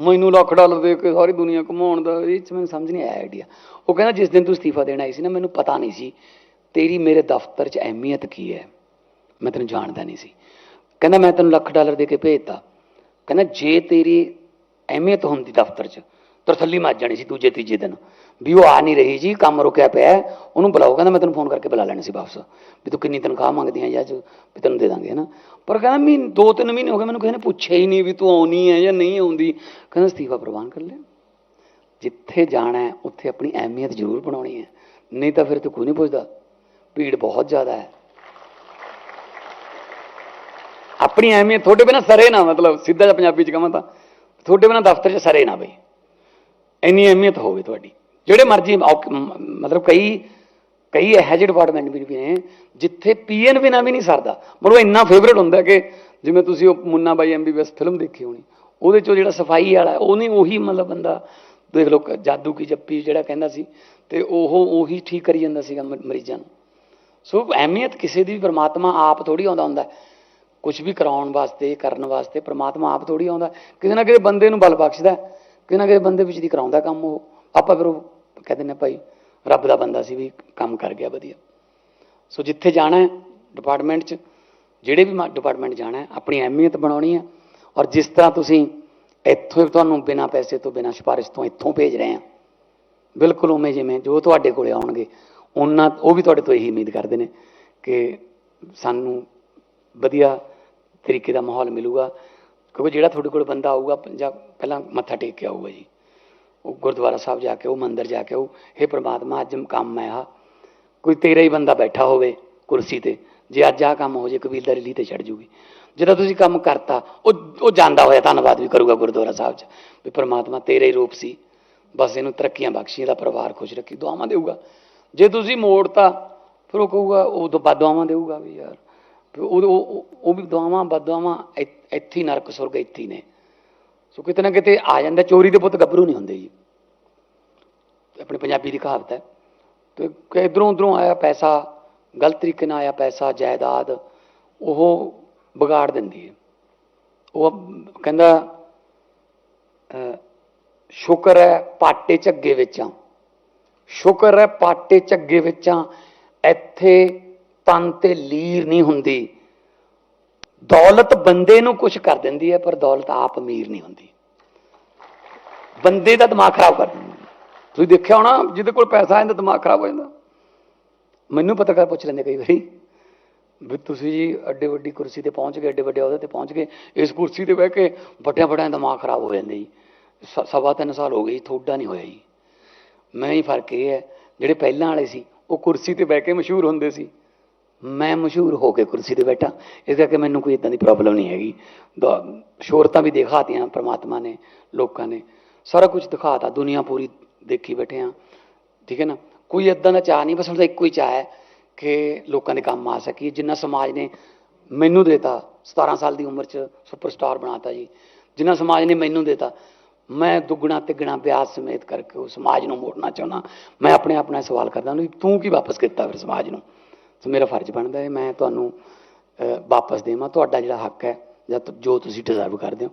A: ਮੈਨੂੰ ਲੱਖ ਡਾਲਰ ਦੇ ਕੇ ਸਾਰੀ ਦੁਨੀਆ ਘੁਮਾਉਣ ਦਾ ਇਹ ਚ ਮੈਨੂੰ ਸਮਝ ਨਹੀਂ ਆਇਆ ਆਈਡੀਆ ਉਹ ਕਹਿੰਦਾ, ਜਿਸ ਦਿਨ ਤੂੰ ਅਸਤੀਫਾ ਦੇਣ ਆਈ ਸੀ ਨਾ, ਮੈਨੂੰ ਪਤਾ ਨਹੀਂ ਸੀ, ਤੇਰੀ ਮੇਰੇ ਦਫ਼ਤਰ 'ਚ ਅਹਿਮੀਅਤ ਕੀ ਹੈ। ਮੈਂ ਤੈਨੂੰ ਜਾਣਦਾ ਨਹੀਂ ਸੀ। ਕਹਿੰਦਾ, ਮੈਂ ਤੈਨੂੰ ਲੱਖ ਡਾਲਰ ਦੇ ਕੇ ਭੇਜਤਾ। ਕਹਿੰਦਾ, ਜੇ ਤੇਰੀ ਅਹਿਮੀਅਤ ਹੁੰਦੀ ਦਫ਼ਤਰ 'ਚ ਤਰਥੱਲੀ ਮੱਚ ਜਾਣੀ ਸੀ ਦੂਜੇ ਤੀਜੇ ਦਿਨ। ਵੀ ਉਹ ਆ ਨਹੀਂ ਰਹੀ ਜੀ, ਕੰਮ ਰੁਕਿਆ ਪਿਆ ਉਹਨੂੰ ਬੁਲਾਓ, ਕਹਿੰਦਾ ਮੈਂ ਤੈਨੂੰ ਫੋਨ ਕਰਕੇ ਬੁਲਾ ਲੈਣਾ ਸੀ ਵਾਪਸ, ਵੀ ਤੂੰ ਕਿੰਨੀ ਤਨਖਾਹ ਮੰਗਦੀ ਹੈ ਜਾਂ ਵੀ ਤੈਨੂੰ ਦੇ ਦਾਂਗੇ, ਹਨਾ। ਪਰ ਕਹਿੰਦਾ ਮਹੀਨੇ ਦੋ ਤਿੰਨ ਮਹੀਨੇ ਹੋ ਗਏ, ਮੈਨੂੰ ਕਿਸੇ ਨੇ ਪੁੱਛਿਆ ਹੀ ਨਹੀਂ ਵੀ ਤੂੰ ਆਉਣੀ ਹੈ ਜਾਂ ਨਹੀਂ ਆਉਂਦੀ। ਕਹਿੰਦਾ ਅਸਤੀਫਾ ਪ੍ਰਵਾਨ ਕਰ ਲੈ। ਜਿੱਥੇ ਜਾਣਾ ਹੈ, ਉੱਥੇ ਆਪਣੀ ਅਹਿਮੀਅਤ ਜ਼ਰੂਰ ਬਣਾਉਣੀ ਹੈ। ਨਹੀਂ ਤਾਂ ਫਿਰ ਤੂੰ ਕੋਈ ਨਹੀਂ ਪੁੱਛਦਾ। ਭੀੜ ਬਹੁਤ ਜ਼ਿਆਦਾ ਹੈ। ਆਪਣੀ ਅਹਿਮੀਅਤ ਤੁਹਾਡੇ ਬਿਨਾ ਸਰੇ ਨਾ, ਮਤਲਬ ਸਿੱਧਾ ਜਿਹਾ ਪੰਜਾਬੀ ਚ ਕਹਾਂ ਤਾਂ, ਤੁਹਾਡੇ ਬਿਨਾ ਦਫ਼ਤਰ 'ਚ ਸਰੇ ਨਾ ਬਈ। ਇੰਨੀ ਅਹਿਮੀਅਤ ਹੋਵੇ ਤੁਹਾਡੀ। ਜਿਹੜੇ ਮਰਜ਼ੀ ਔਕ- ਮਤਲਬ ਕਈ ਕਈ ਇਹੋ ਜਿਹੇ ਡਿਪਾਰਟਮੈਂਟ ਵੀ ਨੇ ਜਿੱਥੇ ਪੀਐਨ ਬਿਨਾ ਵੀ ਨਹੀਂ ਸਰਦਾ। ਮਤਲਬ ਇੰਨਾ ਫੇਵਰੇਟ ਹੁੰਦਾ ਕਿ ਜਿਵੇਂ ਤੁਸੀਂ ਉਹ ਮੁੰਨਾ ਬਾਈ ਐਮਬੀਬੀਐਸ ਫਿਲਮ ਦੇਖੀ ਹੋਣੀ ਉਹਦੇ ਚੋਂ ਜਿਹੜਾ ਸਫ਼ਾਈ ਵਾਲਾ ਉਹ ਨਹੀਂ ਉਹੀ ਮਤਲਬ ਬੰਦਾ ਦੇਖ ਲਓ ਜਾਦੂ ਕੀ ਜੱਪੀ ਜਿਹੜਾ ਕਹਿੰਦਾ ਸੀ ਤੇ ਉਹ ਉਹੀ ਠੀਕ ਕਰੀ ਜਾਂਦਾ ਸੀਗਾ ਮਰੀਜ਼ਾਂ ਨੂੰ। ਸੋ ਅਹਿਮੀਅਤ ਕਿਸੇ ਦੀ ਵੀ ਪ੍ਰਮਾਤਮਾ ਆਪ ਥੋੜੀ ਆਉਂਦਾ ਹੁੰਦਾ। ਕੁਝ ਵੀ ਕਰਾਉਣ ਵਾਸਤੇ ਕਰਨ ਵਾਸਤੇ ਪਰਮਾਤਮਾ ਆਪ ਥੋੜੀ ਆਉਂਦਾ। ਕਿਸੇ ਨਾ ਕਿਸੇ ਬੰਦੇ ਨੂੰ ਬਲ ਬਖਸ਼ਦਾ ਹੈ, ਕਿਸੇ ਨਾ ਕਿਸੇ ਬੰਦੇ ਵਿੱਚ ਦੀ ਕਰਾਉਂਦਾ ਕੰਮ ਉਹ। ਆਪਾਂ ਫਿਰ ਉਹ ਕਹਿ ਨੇ ਭਾਈ, ਰੱਬ ਦਾ ਬੰਦਾ ਸੀ ਵੀ ਕੰਮ ਕਰ ਗਿਆ ਵਧੀਆ। ਸੋ ਜਿੱਥੇ ਜਾਣਾ ਹੈ ਡਿਪਾਰਟਮੈਂਟ 'ਚ, ਜਿਹੜੇ ਵੀ ਡਿਪਾਰਟਮੈਂਟ ਜਾਣਾ ਹੈ, ਆਪਣੀ ਅਹਿਮੀਅਤ ਬਣਾਉਣੀ ਹੈ ਔਰ ਜਿਸ ਤਰ੍ਹਾਂ ਤੁਸੀਂ ਇੱਥੋਂ ਤੁਹਾਨੂੰ ਬਿਨਾਂ ਪੈਸੇ ਤੋਂ, ਬਿਨਾਂ ਸਿਫਾਰਿਸ਼ ਤੋਂ ਇੱਥੋਂ ਭੇਜ ਰਹੇ ਆ, ਬਿਲਕੁਲ ਉਵੇਂ ਜਿਵੇਂ ਜੋ ਤੁਹਾਡੇ ਕੋਲੇ ਆਉਣਗੇ, ਉਹਨਾਂ, ਉਹ ਵੀ ਤੁਹਾਡੇ ਤੋਂ ਇਹੀ ਉਮੀਦ ਕਰਦੇ ਨੇ ਕਿ ਸਾਨੂੰ ਵਧੀਆ ਤਰੀਕੇ ਦਾ ਮਾਹੌਲ ਮਿਲੂਗਾ, ਕਿਉਂਕਿ ਜਿਹੜਾ ਤੁਹਾਡੇ ਕੋਲ ਬੰਦਾ ਆਊਗਾ ਜਾਂ ਪਹਿਲਾਂ ਮੱਥਾ ਟੇਕ ਕੇ ਆਊਗਾ ਜੀ। ਉਹ ਗੁਰਦੁਆਰਾ ਸਾਹਿਬ ਜਾ ਕੇ, ਉਹ ਮੰਦਿਰ ਜਾ ਕੇ, ਉਹ ਇਹ ਪ੍ਰਮਾਤਮਾ, ਅੱਜ ਕੰਮ ਹੈ ਆ। ਕੋਈ ਤੇਰਾ ਹੀ ਬੰਦਾ ਬੈਠਾ ਹੋਵੇ ਕੁਰਸੀ ਤੇ, ਜੇ ਅੱਜ ਆਹ ਕੰਮ ਹੋ ਜੇ, ਕਬੀਲਦਾਰੀ ਲਈ ਤੇ ਛੱਡ ਜੂਗੀ। ਜਦੋਂ ਤੁਸੀਂ ਕੰਮ ਕਰਤਾ, ਉਹ ਉਹ ਜਾਂਦਾ ਹੋਇਆ, ਧੰਨਵਾਦ ਵੀ ਕਰੂਗਾ ਗੁਰਦੁਆਰਾ ਸਾਹਿਬ 'ਚ, ਵੀ ਪ੍ਰਮਾਤਮਾ ਤੇਰਾ ਹੀ ਰੂਪ ਸੀ। ਬਸ ਇਹਨੂੰ ਤਰੱਕੀਆਂ ਬਖਸ਼ੀ ਇਹਦਾ ਪਰਿਵਾਰ ਖੁਸ਼ ਰੱਖੀ, ਦੁਆਵਾਂ ਦੇਊਗਾ। ਜੇ ਤੁਸੀਂ ਮੋੜਤਾ, ਫਿਰ ਉਹ ਕਹੂਗਾ, ਉਹ ਤੋਂ ਦੁਆਵਾਂ ਦੇਊਗਾ ਵੀ ਯਾਰ। ਫਿਰ ਉਹ, ਉਹ- ਵੀ ਦੁਆਵਾਂ ਬਦਦੁਆਵਾਂ ਇ- ਇੱਥੇ ਨਰਕ, ਸੁਰਗ ਇੱਥੇ ਨੇ। ਸੋ ਕਿਤੇ ਨਾ ਕਿਤੇ ਆ ਜਾਂਦਾ, ਚੋਰੀ ਦੇ ਪੁੱਤ ਗੱਭਰੂ ਨਹੀਂ ਹੁੰਦੇ ਜੀ। ਆਪਣੀ ਪੰਜਾਬੀ ਦੀ ਕਹਾਵਤ ਹੈ। ਤੇ ਕਿ ਇਧਰੋਂ ਉਧਰੋਂ ਆਇਆ ਪੈਸਾ, ਗਲਤ ਤਰੀਕੇ ਨਾਲ ਆਇਆ ਪੈਸਾ, ਜਾਇਦਾਦ, ਉਹ ਵਿਗਾੜ ਦਿੰਦੀ ਹੈ। ਉਹ ਕਹਿੰਦਾ ਸ਼ੁਕਰ ਹੈ ਪਾਟੇ ਝੱਗੇ ਵਿੱਚਾਂ। ਸ਼ੁਕਰ ਹੈ ਪਾਟੇ ਝੱਗੇ ਵਿੱਚਾਂ, ਇੱਥੇ ਤਨ ਤੇ ਲੀਰ ਨਹੀਂ ਹੁੰਦੀ। ਦੌਲਤ ਬੰਦੇ ਨੂੰ ਕੁਝ ਕਰ ਦਿੰਦੀ ਹੈ, ਪਰ ਦੌਲਤ ਆਪ ਅਮੀਰ ਨਹੀਂ ਹੁੰਦੀ। ਬੰਦੇ ਦਾ ਦਿਮਾਗ ਖਰਾਬ ਕਰ ਦਿੰਦੀ ਤੁਸੀਂ ਦੇਖਿਆ ਹੋਣਾ, ਜਿਹਦੇ ਕੋਲ ਪੈਸਾ ਆਇਆ ਦਿਮਾਗ ਖਰਾਬ ਹੋ ਜਾਂਦਾ। ਮੈਨੂੰ ਪੱਤਰਕਾਰ ਪੁੱਛ ਲੈਂਦੇ ਕਈ ਵਾਰੀ, ਵੀ ਤੁਸੀਂ ਜੀ ਅੱਡੇ ਵੱਡੀ ਕੁਰਸੀ ਤੇ ਪਹੁੰਚ ਗਏ ਅੱਡੇ ਵੱਡੇ ਅਹੁਦੇ ਤੇ ਪਹੁੰਚ ਗਏ, ਇਸ ਕੁਰਸੀ ਤੇ ਬਹਿ ਕੇ ਵੱਡਿਆਂ ਵੱਡਿਆਂ ਦਿਮਾਗ ਖਰਾਬ ਹੋ ਜਾਂਦੇ ਜੀ। ਸ- ਸਵਾ ਤਿੰਨ ਸਾਲ ਹੋ ਗਏ ਜੀ, ਤੁਹਾਡਾ ਨਹੀਂ ਹੋਇਆ ਜੀ। ਮੈਂ ਹੀ ਫ਼ਰਕ ਇਹ ਹੈ, ਜਿਹੜੇ ਪਹਿਲਾਂ ਵਾਲੇ ਸੀ, ਉਹ ਕੁਰਸੀ ਤੇ ਬਹਿ ਕੇ ਮਸ਼ਹੂਰ ਹੁੰਦੇ ਸੀ। ਮੈਂ ਮਸ਼ਹੂਰ ਹੋ ਕੇ ਕੁਰਸੀ ਤੇ ਬੈਠਾ। ਇਸ ਕਰਕੇ ਮੈਨੂੰ ਕੋਈ ਇਦਾਂ ਦੀ ਪ੍ਰੋਬਲਮ ਨਹੀਂ ਹੈਗੀ। ਦ- ਸ਼ੋਹਰਤਾਂ ਵੀ ਦਿਖਾਤੀਆਂ ਪ੍ਰਮਾਤਮਾ ਨੇ, ਲੋਕਾਂ ਨੇ। ਸਾਰਾ ਕੁਝ ਦਿਖਾਤਾ, ਦੁਨੀਆ ਪੂਰੀ ਦੇਖੀ ਬੈਠੇ ਆ। ਠੀਕ ਹੈ ਨਾ? ਕੋਈ ਇਦਾਂ ਦਾ ਚਾਹ ਨਹੀਂ, ਬਸ ਉਹਦਾ ਇੱਕੋ ਹੀ ਚਾਹ ਹੈ ਕਿ ਲੋਕਾਂ ਦੇ ਕੰਮ ਆ ਸਕੀਏ। ਜਿੰਨਾ ਸਮਾਜ ਨੇ ਮੈਨੂੰ ਦੇਤਾ 17 ਸਾਲ ਦੀ ਉਮਰ 'ਚ ਸੁਪਰਸਟਾਰ ਬਣਾਤਾ ਜੀ। ਜਿੰਨਾ ਸਮਾਜ ਨੇ ਮੈਨੂੰ ਦੇਤਾ, ਮੈਂ ਦੁੱਗਣਾ, ਤਿੱਗਣਾ ਵਿਆਸ ਸਮੇਤ ਕਰਕੇ ਉਹ ਸਮਾਜ ਨੂੰ ਮੋੜਨਾ ਚਾਹੁੰਦਾ। ਮੈਂ ਆਪਣੇ ਆਪ ਨਾਲ ਸਵਾਲ ਕਰਦਾ ਵੀ ਤੂੰ ਕੀ ਵਾਪਸ ਕੀਤਾ ਫਿਰ ਸਮਾਜ ਨੂੰ? ਸੋ ਮੇਰਾ ਫਰਜ਼ ਬਣਦਾ ਹੈ, ਮੈਂ ਤੁਹਾਨੂੰ ਵਾਪਸ ਦੇਵਾਂ, ਤੁਹਾਡਾ ਜਿਹੜਾ ਹੱਕ ਹੈ, ਜਾਂ ਜੋ ਤੁਸੀਂ ਡਿਜ਼ਰਵ ਕਰਦੇ ਹੋ।